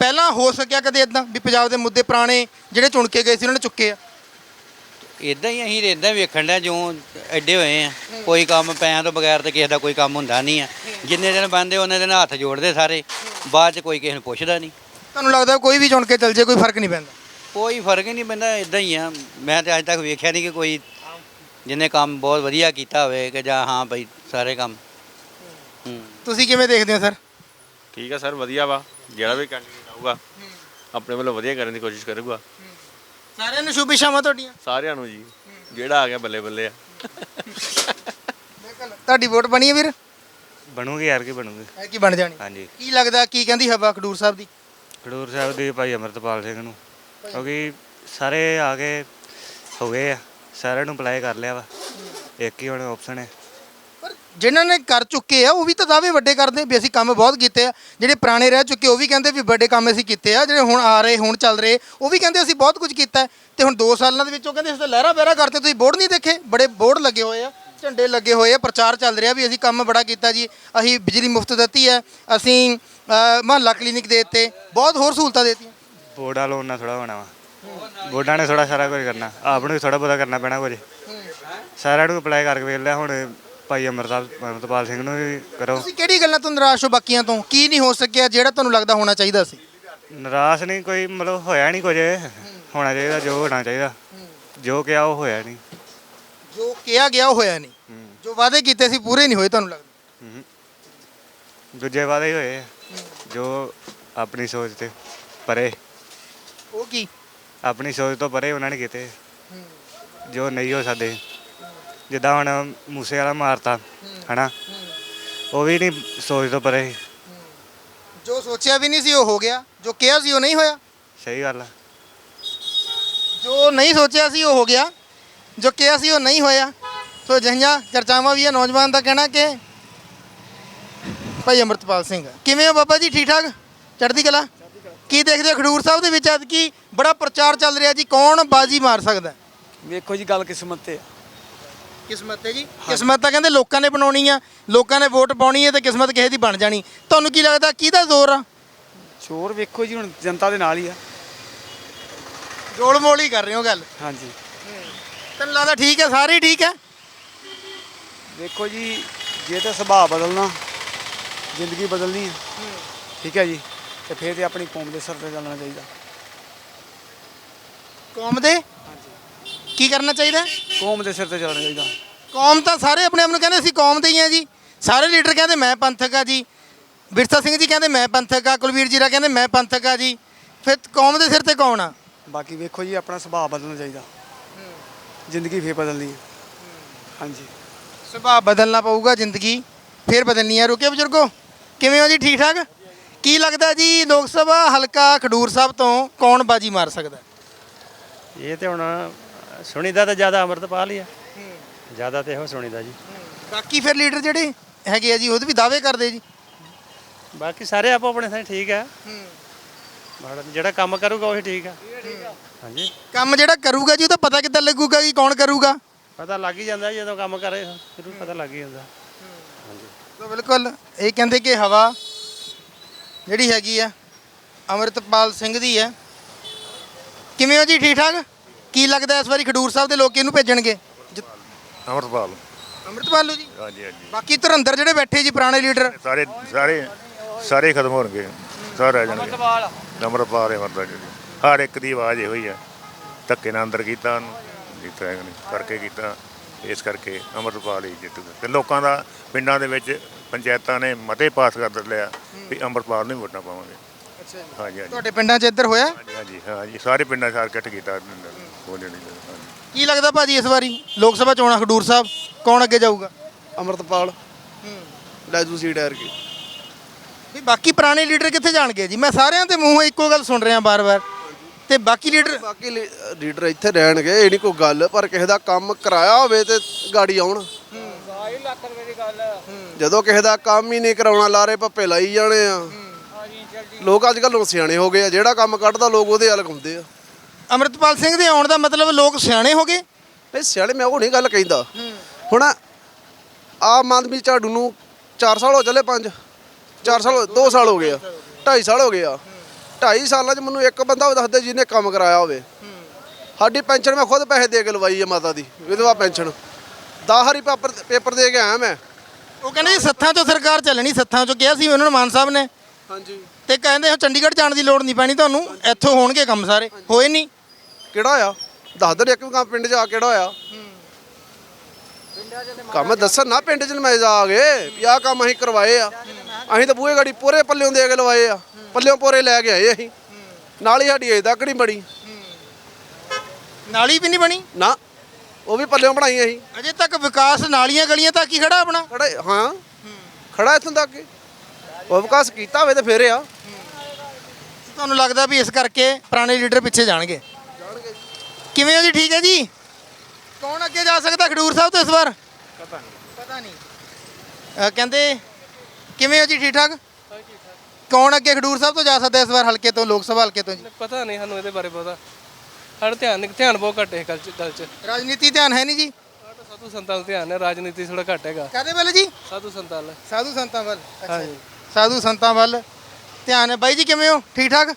ਪਹਿਲਾਂ ਹੋ ਸਕਿਆ ਕਦੇ ਇਦਾਂ ਵੀ ਪੰਜਾਬ ਦੇ ਮੁੱਦੇ ਪੁਰਾਣੇ ਜਿਹੜੇ ਚੁਣ ਕੇ ਗਏ ਸੀ ਉਹਨਾਂ ਨੇ ਚੁੱਕੇ ਆ? ਇਦਾਂ ਹੀ ਅਸੀਂ ਇਦਾਂ ਵੇਖਣ ਦਾ ਜੋ ਐਡੇ ਹੋਏ ਆ ਕੋਈ ਕੰਮ ਪੈਸਿਆਂ ਤੋਂ ਬਗੈਰ ਤੇ ਕਿਸੇ ਦਾ ਕੋਈ ਕੰਮ ਹੁੰਦਾ ਨਹੀਂ ਆ। ਜਿੰਨੇ ਦਿਨ ਬੰਦੇ ਉਹਨੇ ਦਿਨ ਹੱਥ ਜੋੜਦੇ ਸਾਰੇ ਬਾਅਦ ਚ ਕੋਈ ਕਿਸੇ ਨੂੰ ਪੁੱਛਦਾ ਨਹੀਂ। ਤੁਹਾਨੂੰ ਲੱਗਦਾ ਕੋਈ ਵੀ ਚੁਣ ਕੇ ਚੱਲ ਜੇ ਕੋਈ ਫ਼ਰਕ ਨਹੀਂ ਪੈਂਦਾ? ਕੋਈ ਫ਼ਰਕ ਹੀ ਨਹੀਂ ਪੈਂਦਾ ਇਦਾਂ ਹੀ ਆ। ਮੈਂ ਤੇ ਅੱਜ ਤੱਕ ਵੇਖਿਆ ਨਹੀਂ ਕਿ ਕੋਈ ਜਿਹਨੇ ਕੰਮ ਬਹੁਤ ਵਧੀਆ ਕੀਤਾ ਹੋਵੇ ਕਿ ਜਾਂ ਹਾਂ ਬਈ ਸਾਰੇ ਕੰਮ। ਹੂੰ। ਤੁਸੀਂ ਕਿਵੇਂ ਦੇਖਦੇ ਹੋ ਸਰ? ਠੀਕ ਆ ਸਰ ਵਧੀਆ ਵਾ। ਜਿਹੜਾ ਵੀ ਕੈਂਡੀਡੇਟ ਆਊਗਾ ਆਪਣੇ ਵੱਲੋਂ ਵਧੀਆ ਕਰਨ ਦੀ ਕੋਸ਼ਿਸ਼ ਕਰੂਗਾ। ਸਾਰਿਆਂ ਨੂੰ ਸ਼ੁਭ ਇਸ਼ਾਵਾਂ ਤੁਹਾਡੀਆਂ। ਸਾਰਿਆਂ ਨੂੰ ਜੀ। ਜਿਹੜਾ ਆ ਗਿਆ ਬੱਲੇ ਬੱਲੇ ਆ। ਤੁਹਾਡੀ ਵੋਟ ਬਣੀ ਹੈ ਵੀਰ? ਬਣੂਗੀ ਯਾਰ ਕੀ ਬਣੂਗੀ। ਐ ਕੀ ਬਣ ਜਾਣੀ। ਹਾਂਜੀ। ਕੀ ਲੱਗਦਾ ਕੀ ਕਹਿੰਦੀ ਹਵਾ ਖਡੂਰ ਸਾਹਿਬ ਦੀ? ਖਡੂਰ ਸਾਹਿਬ ਦੇ ਭਾਈ ਅਮਰਤਪਾਲ ਸਿੰਘ ਨੂੰ। ਕਿਉਂਕਿ ਸਾਰੇ ਆ ਕੇ ਹੋ ਗਏ ਆ। ਸਾਰਿਆਂ ਨੂੰ ਅਪਲਾਈ ਕਰ ਲਿਆ ਵਾ। ਇੱਕ ਹੀ ਹੁਣ ਆਪਸ਼ਨ ਹੈ। ਜਿਨ੍ਹਾਂ ਨੇ ਕਰ ਚੁੱਕੇ ਆ ਉਹ ਵੀ ਤਾਂ ਦਾਅਵੇ ਵੱਡੇ ਕਰਦੇ ਵੀ ਅਸੀਂ ਕੰਮ ਬਹੁਤ ਕੀਤੇ ਆ। ਜਿਹੜੇ ਪੁਰਾਣੇ ਰਹਿ ਚੁੱਕੇ ਉਹ ਵੀ ਕਹਿੰਦੇ ਵੀ ਵੱਡੇ ਕੰਮ ਅਸੀਂ ਕੀਤੇ ਆ। ਜਿਹੜੇ ਹੁਣ ਆ ਰਹੇ ਹੁਣ ਚੱਲ ਰਹੇ ਉਹ ਵੀ ਕਹਿੰਦੇ ਅਸੀਂ ਬਹੁਤ ਕੁਝ ਕੀਤਾ। ਤੇ ਹੁਣ 2 ਸਾਲਾਂ ਦੇ ਵਿੱਚ ਉਹ ਕਹਿੰਦੇ ਅਸੀਂ ਤਾਂ ਲਹਿਰਾ ਬਹਿਰਾ ਕਰਤੇ ਤੁਸੀਂ ਬੋਰਡ ਨਹੀਂ ਦੇਖੇ? ਬੜੇ ਬੋਰਡ ਲੱਗੇ ਹੋਏ ਆ ਝੰਡੇ ਲੱਗੇ ਹੋਏ ਆ ਪ੍ਰਚਾਰ ਚੱਲ ਰਿਹਾ ਵੀ ਅਸੀਂ ਕੰਮ ਬੜਾ ਕੀਤਾ ਜੀ। ਅਸੀਂ ਬਿਜਲੀ ਮੁਫਤ ਦਿੱਤੀ ਹੈ ਅਸੀਂ ਮੁਹੱਲਾ ਕਲੀਨਿਕ ਦੇ ਦਿੱਤੇ ਬਹੁਤ ਹੋਰ ਸਹੂਲਤਾਂ ਦੇਤੀਆਂ। ਬੋਰਡਾਂ ਲੋਨ ਨਾਲ ਥੋੜਾ ਹੋਣਾ ਵਾ। ਬੋਰਡਾਂ ਨੇ ਥੋੜਾ ਸਾਰਾ ਕੁਝ ਕਰਨਾ ਆਪ ਨੂੰ ਥੋੜਾ ਬਹੁਤਾ ਕਰਨਾ ਪੈਣਾ ਕੁਝ। ਸਾਰਿਆਂ ਨੂੰ ਅਪਲਾਈ ਕਰਕੇ ਵੇਖ ਲਿਆ ਹੁਣ ਭਾਈ ਅਮਰਤਾਲ ਅਮਰਤਪਾਲ ਸਿੰਘ ਨੂੰ ਵੀ ਕਰੋ। ਤੁਸੀਂ ਕਿਹੜੀ ਗੱਲਾਂ ਤੋਂ ਨਿਰਾਸ਼ ਹੋ ਬਾਕੀਆਂ ਤੋਂ? ਕੀ ਨਹੀਂ ਹੋ ਸਕਿਆ ਜਿਹੜਾ ਤੁਹਾਨੂੰ ਲੱਗਦਾ ਹੋਣਾ ਚਾਹੀਦਾ ਸੀ? ਨਿਰਾਸ਼ ਨਹੀਂ ਕੋਈ ਮਤਲਬ ਹੋਇਆ ਨਹੀਂ ਕੁਝ। ਹੋਣਾ ਚਾਹੀਦਾ ਜੋ ਹੋਣਾ ਚਾਹੀਦਾ। ਜੋ ਕਿਹਾ ਉਹ ਹੋਇਆ ਨਹੀਂ। ਜੋ ਕਿਹਾ ਗਿਆ ਉਹ ਹੋਇਆ ਨਹੀਂ। ਜੋ ਵਾਅਦੇ ਕੀਤੇ ਸੀ ਪੂਰੇ ਨਹੀਂ ਹੋਏ ਤੁਹਾਨੂੰ ਲੱਗਦਾ? ਹਮ। ਦੂਜੇ ਵਾਦੇ ਹੀ ਹੋਏ ਆ, ਜੋ ਆਪਣੀ ਸੋਚ ਤੇ ਪਰੇ। ਉਹ ਕੀ? ਆਪਣੀ ਸੋਚ ਤੋਂ ਪਰੇ ਉਹਨਾਂ ਨੇ ਕੀਤੇ। ਜੋ ਨਹੀਂ ਹੋ ਸਕਦੇ। ਜਿੱਦਾਂ ਹੁਣ ਮੂਸੇ ਵਾਲਾ ਮਾਰਤਾ ਹਨਾ? ਉਹ ਵੀ ਨਹੀਂ ਸੋਚ ਤੋਂ ਪਰੇ। ਜੋ ਸੋਚਿਆ ਵੀ ਨਹੀਂ ਸੀ ਉਹ ਹੋ ਗਿਆ। ਜੋ ਕਿਹਾ ਸੀ ਉਹ ਨਹੀਂ ਹੋਇਆ। ਸਹੀ ਗੱਲ ਆ। ਜੋ ਨਹੀਂ ਸੋਚਿਆ ਸੀ ਉਹ ਹੋ ਗਿਆ। ਜੋ ਕਿਹਾ ਸੀ ਉਹ ਨਹੀਂ ਹੋਇਆ। ਸੋ ਅਜਿਹੀਆਂ ਚਰਚਾਵਾਂ ਵੀ ਹੈ ਨੌਜਵਾਨ ਦਾ ਕਹਿਣਾ ਕਿ ਭਾਈ ਅਮਰਤਪਾਲ ਸਿੰਘ ਕਿਵੇਂ ਹੋ ਬਾਬਾ ਜੀ ਠੀਕ ਠਾਕ ਚੜ੍ਹਦੀ ਕਲਾ? ਕੀ ਦੇਖਦੇ ਹੋ ਖਡੂਰ ਸਾਹਿਬ ਦੇ ਵਿੱਚ ਅੱਜ ਕੀ ਬੜਾ ਪ੍ਰਚਾਰ ਚੱਲ ਰਿਹਾ ਜੀ? ਕੌਣ ਬਾਜੀ ਮਾਰ ਸਕਦਾ? ਹੈ? ਵੇਖੋ ਜੀ ਗੱਲ ਕਿਸਮਤ ਤੇ ਆ। ਕਿਸਮਤ ਹੈ ਜੀ? ਕਿਸਮਤ ਤਾਂ ਕਹਿੰਦੇ ਲੋਕਾਂ ਨੇ ਬਣਾਉਣੀ ਆ ਲੋਕਾਂ ਨੇ ਵੋਟ ਪਾਉਣੀ ਹੈ ਤੇ ਕਿਸਮਤ ਕਿਸੇ ਦੀ ਬਣ ਜਾਣੀ। ਤੁਹਾਨੂੰ ਕੀ ਲੱਗਦਾ ਕਿਹਦਾ ਜ਼ੋਰ ਆ? ਚੋਰ ਵੇਖੋ ਜੀ ਹੁਣ ਜਨਤਾ ਦੇ ਨਾਲ ਹੀ ਆ। ਗੋਲ ਮੋਲ ਹੀ ਕਰ ਰਹੇ ਹੋ ਗੱਲ। ਹਾਂਜੀ। ਤੈਨੂੰ ਲੱਗਦਾ ਠੀਕ ਹੈ? ਸਾਰੇ ਹੀ ਠੀਕ ਹੈ? ਵੇਖੋ ਜੀ ਜੇ ਤਾਂ ਸੁਭਾਅ ਬਦਲਣਾ ਜ਼ਿੰਦਗੀ ਬਦਲਣੀ ਹੈ। ਠੀਕ ਹੈ ਜੀ। ਤੇ ਫਿਰ ਤੇ ਆਪਣੀ ਕੌਮ ਦੇ ਸਿਰ ਤੇ ਚੱਲਣਾ ਚਾਹੀਦਾ। ਕੌਮ ਦੇ? ਕੀ ਕਰਨਾ ਚਾਹੀਦਾ? ਹੈ? ਕੌਮ ਦੇ ਸਿਰ ਤੇ ਚੱਲਣਾ ਚਾਹੀਦਾ। ਕੌਮ ਤਾਂ ਸਾਰੇ ਆਪਣੇ ਆਪ ਨੂੰ ਕਹਿੰਦੇ ਅਸੀਂ ਕੌਮ ਦੇ ਹੀ ਆ ਜੀ। ਸਾਰੇ ਲੀਡਰ ਕਹਿੰਦੇ ਮੈਂ ਪੰਥਕ ਆ ਜੀ। ਬਿਰਸਾ ਸਿੰਘ ਜੀ ਕਹਿੰਦੇ ਮੈਂ ਪੰਥਕ ਆ ਕੁਲਵੀਰ ਜੀਰਾ ਕਹਿੰਦੇ ਮੈਂ ਪੰਥਕ ਆ ਜੀ। ਫਿਰ ਕੌਮ ਦੇ ਸਿਰ ਤੇ ਕੌਣ ਆ? ਬਾਕੀ ਵੇਖੋ ਜੀ ਆਪਣਾ ਸੁਭਾਅ ਬਦਲਣਾ ਚਾਹੀਦਾ। ਜ਼ਿੰਦਗੀ ਫੇਰ ਬਦਲਣੀ ਹੈ। ਹਾਂਜੀ। ਸੁਭਾਅ ਬਦਲਣਾ ਪਊਗਾ ਜ਼ਿੰਦਗੀ ਫਿਰ ਬਦਲਣੀ ਆ। ਰੁਕੇ ਬਜ਼ੁਰਗੋ ਕਿਵੇਂ ਹੋ ਜੀ ਠੀਕ ਠਾਕ ਕੀ ਲੱਗਦਾ ਜੀ ਲੋਕ ਸਭਾ ਹਲਕਾ ਖਡੂਰ ਸਾਹਿਬ ਤੋਂ ਕੌਣ ਬਾਜੀ ਮਾਰ ਸਕਦਾ? ਇਹ ਤੇ ਹੁਣ ਸੁਣੀਦਾ ਤਾਂ ਜ਼ਿਆਦਾ ਅਮਰਤਪਾਲ ਹੀ ਆ। ਜ਼ਿਆਦਾ ਤੇ ਇਹੋ ਸੁਣੀਦਾ ਜੀ। ਬਾਕੀ ਫਿਰ ਲੀਡਰ ਜਿਹੜੇ ਹੈਗੇ ਆ ਜੀ ਉਹਦੇ ਵੀ ਦਾਅਵੇ ਕਰਦੇ ਜੀ। ਬਾਕੀ ਸਾਰੇ ਆਪੋ ਆਪਣੇ ਥਾਂ ਠੀਕ ਆ। ਮਾੜਾ- ਜਿਹੜਾ ਕੰਮ ਕਰੂਗਾ ਉਹੀ ਠੀਕ ਆ। ਹਾਂਜੀ। ਕੰਮ ਜਿਹੜਾ ਕਰੂਗਾ ਜੀ ਉਹ ਤਾਂ ਪਤਾ ਕਿੱਦਾਂ ਲੱਗੂਗਾ ਕਿ ਕੌਣ ਕਰੂਗਾ? ਪਤਾ ਲੱਗ ਹੀ ਜਾਂਦਾ ਜਦੋਂ ਕੰਮ ਕਰੇ ਫਿਰ ਪਤਾ ਲੱਗ ਹੀ ਜਾਂਦਾ। ਸੋ ਬਿਲਕੁਲ ਇਹ ਕਹਿੰਦੇ ਕਿ ਹਵਾ ਜਿਹੜੀ ਹੈਗੀ ਆ ਅਮਰਿਤਪਾਲ ਸਿੰਘ ਦੀ ਹੈ ਕਿਵੇਂ ਹੋ ਜੀ ਠੀਕ ਠਾਕ ਕੀ ਲੱਗਦਾ ਇਸ ਵਾਰੀ ਖਡੂਰ ਸਾਹਿਬ ਦੇ ਲੋਕ ਇਹਨੂੰ ਭੇਜਣਗੇ? ਅਮਰਪਾਲ ਅਮਰਿਤਪਾਲ। ਨੂੰ ਜੀ? ਹਾਂਜੀ ਹਾਂਜੀ। ਬਾਕੀ ਧੁਰੰਦਰ ਜਿਹੜੇ ਬੈਠੇ ਜੀ ਪੁਰਾਣੇ ਲੀਡਰ। ਸਾਰੇ ਸਾਰੇ ਸਾਰੇ ਖਤਮ ਹੋਣਗੇ। ਸਾਰੇ ਰਹਿ ਜਾਣਗੇ। ਅਮਰਪਾਲ ਹੀ ਮਰਦਾ ਜੀ। ਹਰ ਇੱਕ ਦੀ ਆਵਾਜ਼ ਇਹੋ ਹੀ ਹੈ ਧੱਕੇ ਨਾਲ ਅੰਦਰ ਕੀਤਾ ਉਹਨੂੰ ਨਹੀਂ ਕਰਕੇ ਕੀਤਾ। ਇਸ ਕਰਕੇ ਅਮਰਪਾਲ ਹੀ ਜਿੱਤੂਗਾ। ਤੇ ਲੋਕਾਂ ਦਾ ਪਿੰਡਾਂ ਦੇ ਵਿੱਚ ਪੰਚਾਇਤਾਂ ਨੇ ਮਤੇ ਪਾਸ ਕਰ ਲਿਆ ਵੀ ਅਮਰਪਾਲ ਨੂੰ ਹੀ ਵੋਟਾਂ ਪਾਵਾਂਗੇ। ਅੱਛਾ ਜੀ। ਹਾਂਜੀ ਹਾਂਜੀ। ਤੁਹਾਡੇ ਪਿੰਡਾਂ 'ਚ ਇੱਧਰ ਹੋਇਆ? ਹਾਂਜੀ ਹਾਂਜੀ ਹਾਂਜੀ। ਸਾਰੇ ਪਿੰਡਾਂ ਸਾਰ ਇਕੱਠ ਕੀਤਾ ਹਾਂਜੀ। ਕੀ ਲੱਗਦਾ ਭਾਜੀ ਇਸ ਵਾਰੀ ਲੋਕ ਸਭਾ ਚੋਣਾਂ ਖਡੂਰ ਸਾਹਿਬ ਕੌਣ ਅੱਗੇ ਜਾਊਗਾ? ਅਮਰਤਪਾਲ। ਲੈਜੂ ਸੀਟ ਐਰ ਕੇ ਵੀ ਬਾਕੀ ਪੁਰਾਣੇ ਲੀਡਰ ਕਿੱਥੇ ਜਾਣਗੇ ਜੀ? ਮੈਂ ਸਾਰਿਆਂ ਦੇ ਮੂੰਹੋਂ ਇੱਕੋ ਗੱਲ ਸੁਣ ਰਿਹਾ ਬਾਰ-ਬਾਰ ਤੇ ਬਾਕੀ ਲੀਡਰ ਬਾਕੀ ਲੀਡਰ ਇੱਥੇ ਰਹਿਣਗੇ ਇਹ ਨਹੀਂ ਕੋਈ ਗੱਲ ਪਰ ਕਿਸੇ ਦਾ ਕੰਮ ਕਰਾਇਆ ਹੋਵੇ ਤੇ ਗਾੜੀ ਆਉਣ। ਜਦੋਂ ਕਿਸੇ ਦਾ ਕੰਮ ਹੀ ਨਹੀਂ ਕਰਾਉਣਾ ਲਾਰੇ ਪੱਪੇ ਲਾਈ ਜਾਣੇ ਆ। ਲੋਕ ਅੱਜ ਕੱਲ੍ਹ ਸਿਆਣੇ ਹੋ ਗਏ ਆ ਜਿਹੜਾ ਕੰਮ ਕੱਢਦਾ ਲੋਕ ਉਹਦੇ ਵੱਲ ਘੁੰਮਦੇ ਆ। ਅਮਰਿਤਪਾਲ ਸਿੰਘ ਦੇ ਆਉਣ ਦਾ ਮਤਲਬ ਲੋਕ ਸਿਆਣੇ ਹੋ ਗਏ? ਨਹੀਂ ਸਿਆਣੇ ਮੈਂ ਉਹ ਨਹੀਂ ਗੱਲ ਕਹਿੰਦਾ। ਹੁਣ ਆਮ ਆਦਮੀ ਝਾੜੂ ਨੂੰ 4 ਸਾਲ ਹੋ ਚੱਲੇ 5 4 ਸਾਲ 2 ਸਾਲ ਹੋ ਗਏ ਆ 2.5 ਸਾਲ ਹੋ ਗਏ ਆ। 2.5 ਸਾਲਾਂ 'ਚ ਮੈਨੂੰ ਇੱਕ ਬੰਦਾ ਵੀ ਦੱਸ ਦੇ ਜਿਹਨੇ ਕੰਮ ਕਰਾਇਆ ਹੋਵੇ। ਸਾਡੀ ਪੈਨਸ਼ਨ ਮੈਂ ਖੁਦ ਪੈਸੇ ਦੇ ਕੇ ਲਵਾਈ ਹੈ ਮਾਤਾ ਦੀ ਵਿਧਵਾ ਪੈਨਸ਼ਨ। 10 ਹਰੀ ਪੇਪਰ ਪੇਪਰ ਦੇ ਕੇ ਆਇਆ ਮੈਂ। ਉਹ ਕਹਿੰਦੇ ਜੀ ਸੱਥਾਂ 'ਚੋਂ ਸਰਕਾਰ ਚੱਲਣੀ ਸੱਥਾਂ 'ਚੋਂ ਕਿਹਾ ਸੀ ਉਹਨਾਂ ਨੂੰ ਮਾਨ ਸਾਹਿਬ ਨੇ। ਹਾਂਜੀ। ਤੇ ਕਹਿੰਦੇ ਹੋ ਚੰਡੀਗੜ੍ਹ ਜਾਣ ਦੀ ਲੋੜ ਨਹੀਂ ਪੈਣੀ ਤੁਹਾਨੂੰ ਇੱਥੋਂ ਹੋਣਗੇ ਕੰਮ ਸਾਰੇ ਹੋਏ ਨਹੀਂ। ਕਿਹੜਾ ਹੋਇਆ ਦੱਸ ਦੇ ਇੱਕ ਵੀ ਕੰਮ ਪਿੰਡ 'ਚ ਆ ਕਿਹੜਾ ਹੋਇਆ ਕੰਮ ਦੱਸਣ ਨਾ ਪਿੰਡ 'ਚ ਨਮਾਇਜ਼ ਆ ਗਏ ਵੀ ਆਹ ਕੰਮ ਅਸੀਂ ਕਰਵਾਏ ਆ। ਅਸੀਂ ਤਾਂ ਬੂਹੇ ਗਾੜੀ ਪੂਰੇ ਪੱਲਿਓਂ ਦੇ ਕੇ ਲਵਾਏ ਆ। ਪੱਲਿਓਂ ਪੂਰੇ ਲੈ ਕੇ ਆਏ ਅਸੀਂ। ਨਾਲ ਹੀ ਸਾਡੀ ਅਜੇ ਤੱਕ ਨਹੀਂ ਬਣੀ। ਨਾਲੀ ਵੀ ਨਹੀਂ ਬਣੀ? ਨਾ। ਉਹ ਵੀ ਪੱਲਿਓਂ ਬਣਾਈ ਅਸੀਂ। ਅਜੇ ਤੱਕ ਵਿਕਾਸ ਨਾਲੀਆਂ ਗਲੀਆਂ ਤੱਕ ਹੀ ਖੜਾ ਆਪਣਾ। ਖੜਾ ਹਾਂ। ਖੜਾ ਇੱਥੋਂ ਤੱਕ ਹੀ। ਉਹ ਵਿਕਾਸ ਕੀਤਾ ਹੋਵੇ ਤੇ ਫੇਰ ਆ। ਤੁਹਾਨੂੰ ਲੱਗਦਾ ਵੀ ਇਸ ਕਰਕੇ ਪੁਰਾਣੇ ਲੀਡਰ ਪਿੱਛੇ ਜਾਣਗੇ? ਕਿਵੇਂ ਹੋ ਜੀ ਠੀਕ ਹੈ ਜੀ? ਕੌਣ ਅੱਗੇ ਜਾ ਸਕਦਾ ਖਡੂਰ ਸਾਹਿਬ ਤੋਂ ਇਸ ਵਾਰ? ਪਤਾ ਨਹੀਂ। ਪਤਾ ਨਹੀਂ। ਕਹਿੰਦੇ ਕਿਵੇਂ ਹੋ ਜੀ ਠੀਕ ਠਾਕ? ਕੌਣ ਅੱਗੇ ਖਡੂਰ ਸਾਹਿਬ ਤੋਂ ਜਾ ਸਕਦਾ ਇਸ ਵਾਰ ਹਲਕੇ ਤੋਂ ਲੋਕ ਸਭਾ ਹਲਕੇ ਤੋਂ ਜੀ? ਪਤਾ ਨਹੀਂ ਸਾਨੂੰ ਇਹਦੇ ਬਾਰੇ ਪਤਾ ਸਾਡਾ ਧਿਆਨ ਧਿਆਨ ਬਹੁਤ ਘੱਟ ਹੈ ਗੱਲ ਚ ਗੱਲ ਚ। ਰਾਜਨੀਤੀ ਧਿਆਨ ਹੈ ਨਹੀਂ ਜੀ? ਸਾਧੂ ਸੰਤਾਂ ਦਾ ਧਿਆਨ ਹੈ ਰਾਜਨੀਤੀ ਥੋੜਾ ਘੱਟ ਹੈਗਾ। ਕਾਦੇ ਵੱਲ ਜੀ? ਸਾਧੂ ਸੰਤਾਂ ਵੱਲ ਸਾਧੂ ਸੰਤਾਂ ਵੱਲ। ਹਾਂਜੀ। ਸਾਧੂ ਸੰਤਾਂ ਵੱਲ ਧਿਆਨ ਹੈ। ਬਾਈ ਜੀ ਕਿਵੇਂ ਹੋ? ਠੀਕ ਠਾਕ?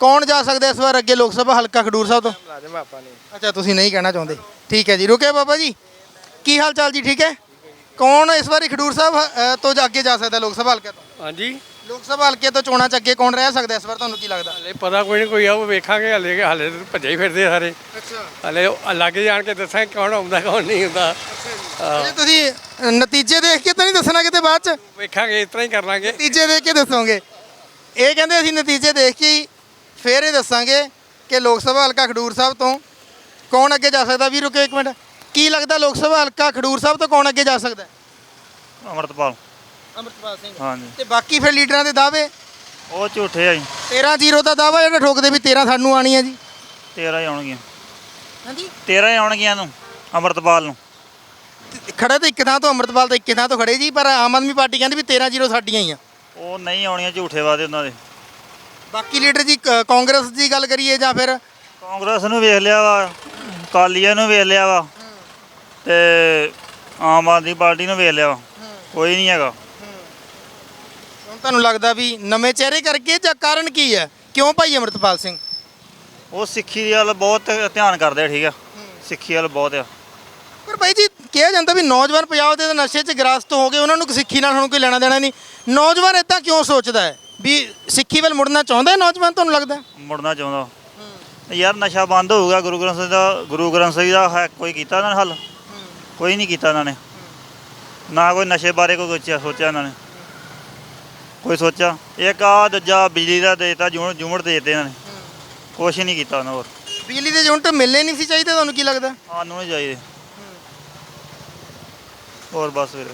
ਕੌਣ ਜਾ ਸਕਦਾ ਇਸ ਵਾਰ ਅੱਗੇ ਲੋਕ ਸਭਾ ਹਲਕਾ ਖਡੂਰ ਸਾਹਿਬ ਤੋਂ? ਮੁਲਾਜ਼ਮ ਆਪਾਂ ਨੇ। ਅੱਛਾ ਤੁਸੀਂ ਨਹੀਂ ਕਹਿਣਾ ਚਾਹੁੰਦੇ। ਠੀਕ ਹੈ ਜੀ। ਰੁਕੇ ਬਾਬਾ ਜੀ। ਕੀ ਹਾਲ ਚਾਲ ਜੀ? ਠੀਕ ਹੈ? ਕੌਣ ਇਸ ਵਾਰੀ ਖਡੂਰ ਸਾਹਿਬ ਅ, ਤੋਂ ਜਾ ਅੱਗੇ ਜਾ ਸਕਦਾ ਲੋਕ ਸਭਾ ਹਲਕੇ ਤੋਂ? ਹਾਂਜੀ। ਲੋਕ ਸਭਾ ਹਲਕੇ ਤੋਂ ਚੋਣਾਂ ਚ ਅੱਗੇ ਕੌਣ ਰਹਿ ਸਕਦਾ? ਇਸ ਵਾਰ ਤੁਹਾਨੂੰ ਕੀ ਲੱਗਦਾ? ਹਲੇ ਪਤਾ ਕੋਈ ਨਹੀਂ ਕੋਈ ਆਉ ਵੇਖਾਂਗੇ। ਹਲੇ ਕਿ ਹਲੇ ਭੱਜੇ ਹੀ ਫਿਰਦੇ ਸਾਰੇ। ਅੱਛਾ। ਹਲੇ ਉਹ ਲਾਗੇ ਜਾਣ ਕੇ ਦੱਸਾਂ ਕੌਣ ਆਉਂਦਾ ਕੌਣ ਨਹੀਂ ਹੁੰਦਾ ਹਾਂ, ਇਹ ਤੁਸੀਂ ਨਤੀਜੇ ਦੇਖ ਕੇ ਤਾਂ ਨਹੀਂ ਦੱਸਣਾ ਕਿਤੇ ਬਾਅਦ ਚ? ਵੇਖਾਂਗੇ ਇਸ ਤਰ੍ਹਾਂ ਹੀ ਕਰ ਲਾਂਗੇ। ਨਤੀਜੇ ਦੇਖ ਕੇ ਦੱਸੋਗੇ। ਇਹ ਕਹਿੰਦੇ ਅਸੀਂ ਨਤੀਜੇ ਦੇਖ ਕੇ ਹੀ ਫੇਰ ਇਹ ਦੱਸਾਂਗੇ ਕਿ ਲੋਕ ਸਭਾ ਹਲਕਾ ਖਡੂਰ ਸਾਹਿਬ ਤੋਂ ਕੌਣ ਅੱਗੇ ਜਾ ਸਕਦਾ? ਵੀ ਰੁਕਿਓ ਇੱਕ ਮਿੰਟ। ਕੀ ਲੱਗਦਾ ਲੋਕ ਸਭਾ ਹਲਕਾ ਖਡੂਰ ਸਾਹਿਬ ਤੋਂ ਕੌਣ ਅੱਗੇ ਜਾ ਸਕਦਾ? ਅਮਰਤਪਾਲ। ਅਮਰਤਪਾਲ ਸਿੰਘ। ਹਾਂਜੀ। ਤੇ ਬਾਕੀ ਫਿਰ ਲੀਡਰਾਂ ਦੇ ਦਾਅਵੇ? ਉਹ ਝੂਠੇ ਆ ਜੀ। 13 ਜ਼ੀਰੋ ਦਾ ਦਾਅਵਾ ਜਿਹੜਾ ਠੋਕਦੇ ਵੀ 13 ਸਾਨੂੰ ਆਣੀ ਹੈ ਜੀ। 13 ਹੀ ਆਉਣਗੀਆਂ। ਹਾਂਜੀ। 13 ਹੀ ਆਉਣਗੀਆਂ ਨੂੰ ਅਮਰਤਪਾਲ ਨੂੰ। ਖੜਾ ਤਾਂ ਇੱਕ ਥਾਂ ਤੋਂ ਅਮਰਤਪਾਲ ਤਾਂ ਇੱਕ ਥਾਂ ਤੋਂ ਖੜੇ ਜੀ ਪਰ ਆਮ ਆਦਮੀ ਪਾਰਟੀ ਕਹਿੰਦੀ ਵੀ 13 ਜ਼ੀਰੋ ਸਾਡੀਆਂ ਹੀ ਆ। ਉਹ ਨਹੀਂ ਆਉਣੀਆਂ ਝੂਠੇ ਵਾਦੇ ਉਹਨਾਂ ਦੇ। ਬਾਕੀ ਲੀਡਰ ਜੀ ਕ- ਕਾਂਗਰਸ ਦੀ ਗੱਲ ਕਰੀਏ ਜਾਂ ਫਿਰ? ਕਾਂਗਰਸ ਨੂੰ ਵੇਖ ਲਿਆ ਵਾ ਕਾਲੀਆ ਨੂੰ ਵੇਖ ਲਿਆ ਵਾ ਤੇ ਆਮ ਆਦਮੀ ਪਾਰਟੀ ਨੂੰ ਵੇਖ ਲਿਆ ਵਾ। ਕੋਈ ਨਹੀਂ ਹੈਗਾ। ਤੁਹਾਨੂੰ ਲੱਗਦਾ ਵੀ ਨਵੇਂ ਚਿਹਰੇ ਕਰਕੇ ਜਾਂ ਕਾਰਨ ਕੀ ਹੈ? ਕਿਉਂ ਭਾਈ ਅਮਰਤਪਾਲ ਸਿੰਘ? ਉਹ ਸਿੱਖੀ ਵੱਲ ਬਹੁਤ ਧਿਆਨ ਕਰਦੇ ਆ ਠੀਕ ਆ। ਸਿੱਖੀ ਵੱਲ ਬਹੁਤ ਆ। ਪਰ ਭਾਈ ਜੀ ਕਿਹਾ ਜਾਂਦਾ ਵੀ ਨੌਜਵਾਨ ਪੰਜਾਬ ਦੇ ਤਾਂ ਨਸ਼ੇ 'ਚ ਗ੍ਰਸਤ ਹੋ ਗਏ ਉਹਨਾਂ ਨੂੰ ਸਿੱਖੀ ਨਾਲ ਹੁਣ ਕੋਈ ਲੈਣਾ ਦੇਣਾ ਨਹੀਂ। ਨੌਜਵਾਨ ਇਦਾਂ ਕਿਉਂ ਸੋਚਦਾ ਹੈ? ਵੀ ਸਿੱਖੀ ਵੱਲ ਮੁੜਨਾ ਚਾਹੁੰਦਾ ਹੈ ਨੌਜਵਾਨ ਤੁਹਾਨੂੰ ਲੱਗਦਾ ਹੈ? ਮੁੜਨਾ ਚਾਹੁੰਦਾ। ਯਾਰ ਨਸ਼ਾ ਬੰਦ ਹੋਊਗਾ ਗੁਰੂ ਗ੍ਰੰਥ ਸਾਹਿਬ ਦਾ ਗੁਰੂ ਗ੍ਰੰਥ ਸਾਹਿਬ ਦਾ ਹੈ ਕੋਈ ਕੀਤਾ ਇਹਨਾਂ ਨੇ ਹੱਲ? ਕੋਈ ਨਹੀਂ ਕੀਤਾ ਇਹਨਾਂ ਨੇ। ਨਾ ਕੋਈ ਨਸ਼ੇ ਬਾਰੇ ਕੋਈ ਸੋਚਿਆ ਸੋਚਿਆ ਇਹਨਾਂ ਨੇ। ਕੋਈ ਸੋਚਿਆ? ਇੱਕ ਆ ਦੂਜਾ ਬਿਜਲੀ ਦਾ ਦੇਤਾ ਜੂਣ ਜੂਮੜ ਦੇ ਦਿੱਤੇ ਇਹਨਾਂ ਨੇ। ਕੁਛ ਨਹੀਂ ਕੀਤਾ ਉਹਨਾਂ ਹੋਰ। ਬਿਜਲੀ ਦੇ ਯੂਨਿਟ ਮਿਲਨੇ ਨਹੀਂ ਸੀ ਚਾਹੀਦੇ ਤੁਹਾਨੂੰ ਕੀ ਲੱਗਦਾ? ਸਾਨੂੰ ਨਹੀਂ ਚਾਹੀਦੇ। ਹੋਰ ਬਸ ਫਿਰ।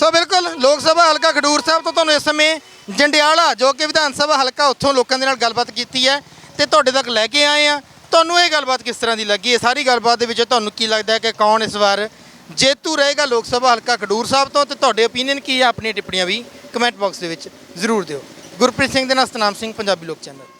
ਸੋ ਬਿਲਕੁਲ ਲੋਕ ਸਭਾ ਹਲਕਾ ਖਡੂਰ ਸਾਹਿਬ ਤੋਂ ਤੁਹਾਨੂੰ ਇਸ ਸਮੇਂ ਜੰਡਿਆਲਾ ਜੋ ਕਿ ਵਿਧਾਨ ਸਭਾ ਹਲਕਾ ਉੱਥੋਂ ਲੋਕਾਂ ਦੇ ਨਾਲ ਗੱਲਬਾਤ ਕੀਤੀ ਹੈ ਤੇ ਤੁਹਾਡੇ ਤੱਕ ਲੈ ਕੇ ਆਏ ਆ ਤੁਹਾਨੂੰ ਇਹ ਗੱਲਬਾਤ ਕਿਸ ਤਰ੍ਹਾਂ ਦੀ ਲੱਗੀ? ਇਹ ਸਾਰੀ ਗੱਲਬਾਤ ਦੇ ਵਿੱਚ ਤੁਹਾਨੂੰ ਕੀ ਲੱਗਦਾ ਹੈ ਕਿ ਕੌਣ ਇਸ ਵਾਰ ਜੇਤੂ ਰਹੇਗਾ ਲੋਕ ਸਭਾ ਹਲਕਾ ਖਡੂਰ ਸਾਹਿਬ ਤੋਂ? ਤੇ ਤੁਹਾਡੇ ਓਪੀਨੀਅਨ ਕੀ ਹੈ? ਆਪਣੀਆਂ ਟਿੱਪਣੀਆਂ ਵੀ ਕਮੈਂਟ ਬਾਕਸ ਦੇ ਵਿੱਚ ਜ਼ਰੂਰ ਦਿਓ। ਗੁਰਪ੍ਰੀਤ ਸਿੰਘ ਦੇ ਨਾਲ ਸਤਨਾਮ ਸਿੰਘ, ਪੰਜਾਬੀ ਲੋਕ ਚੈਨਲ।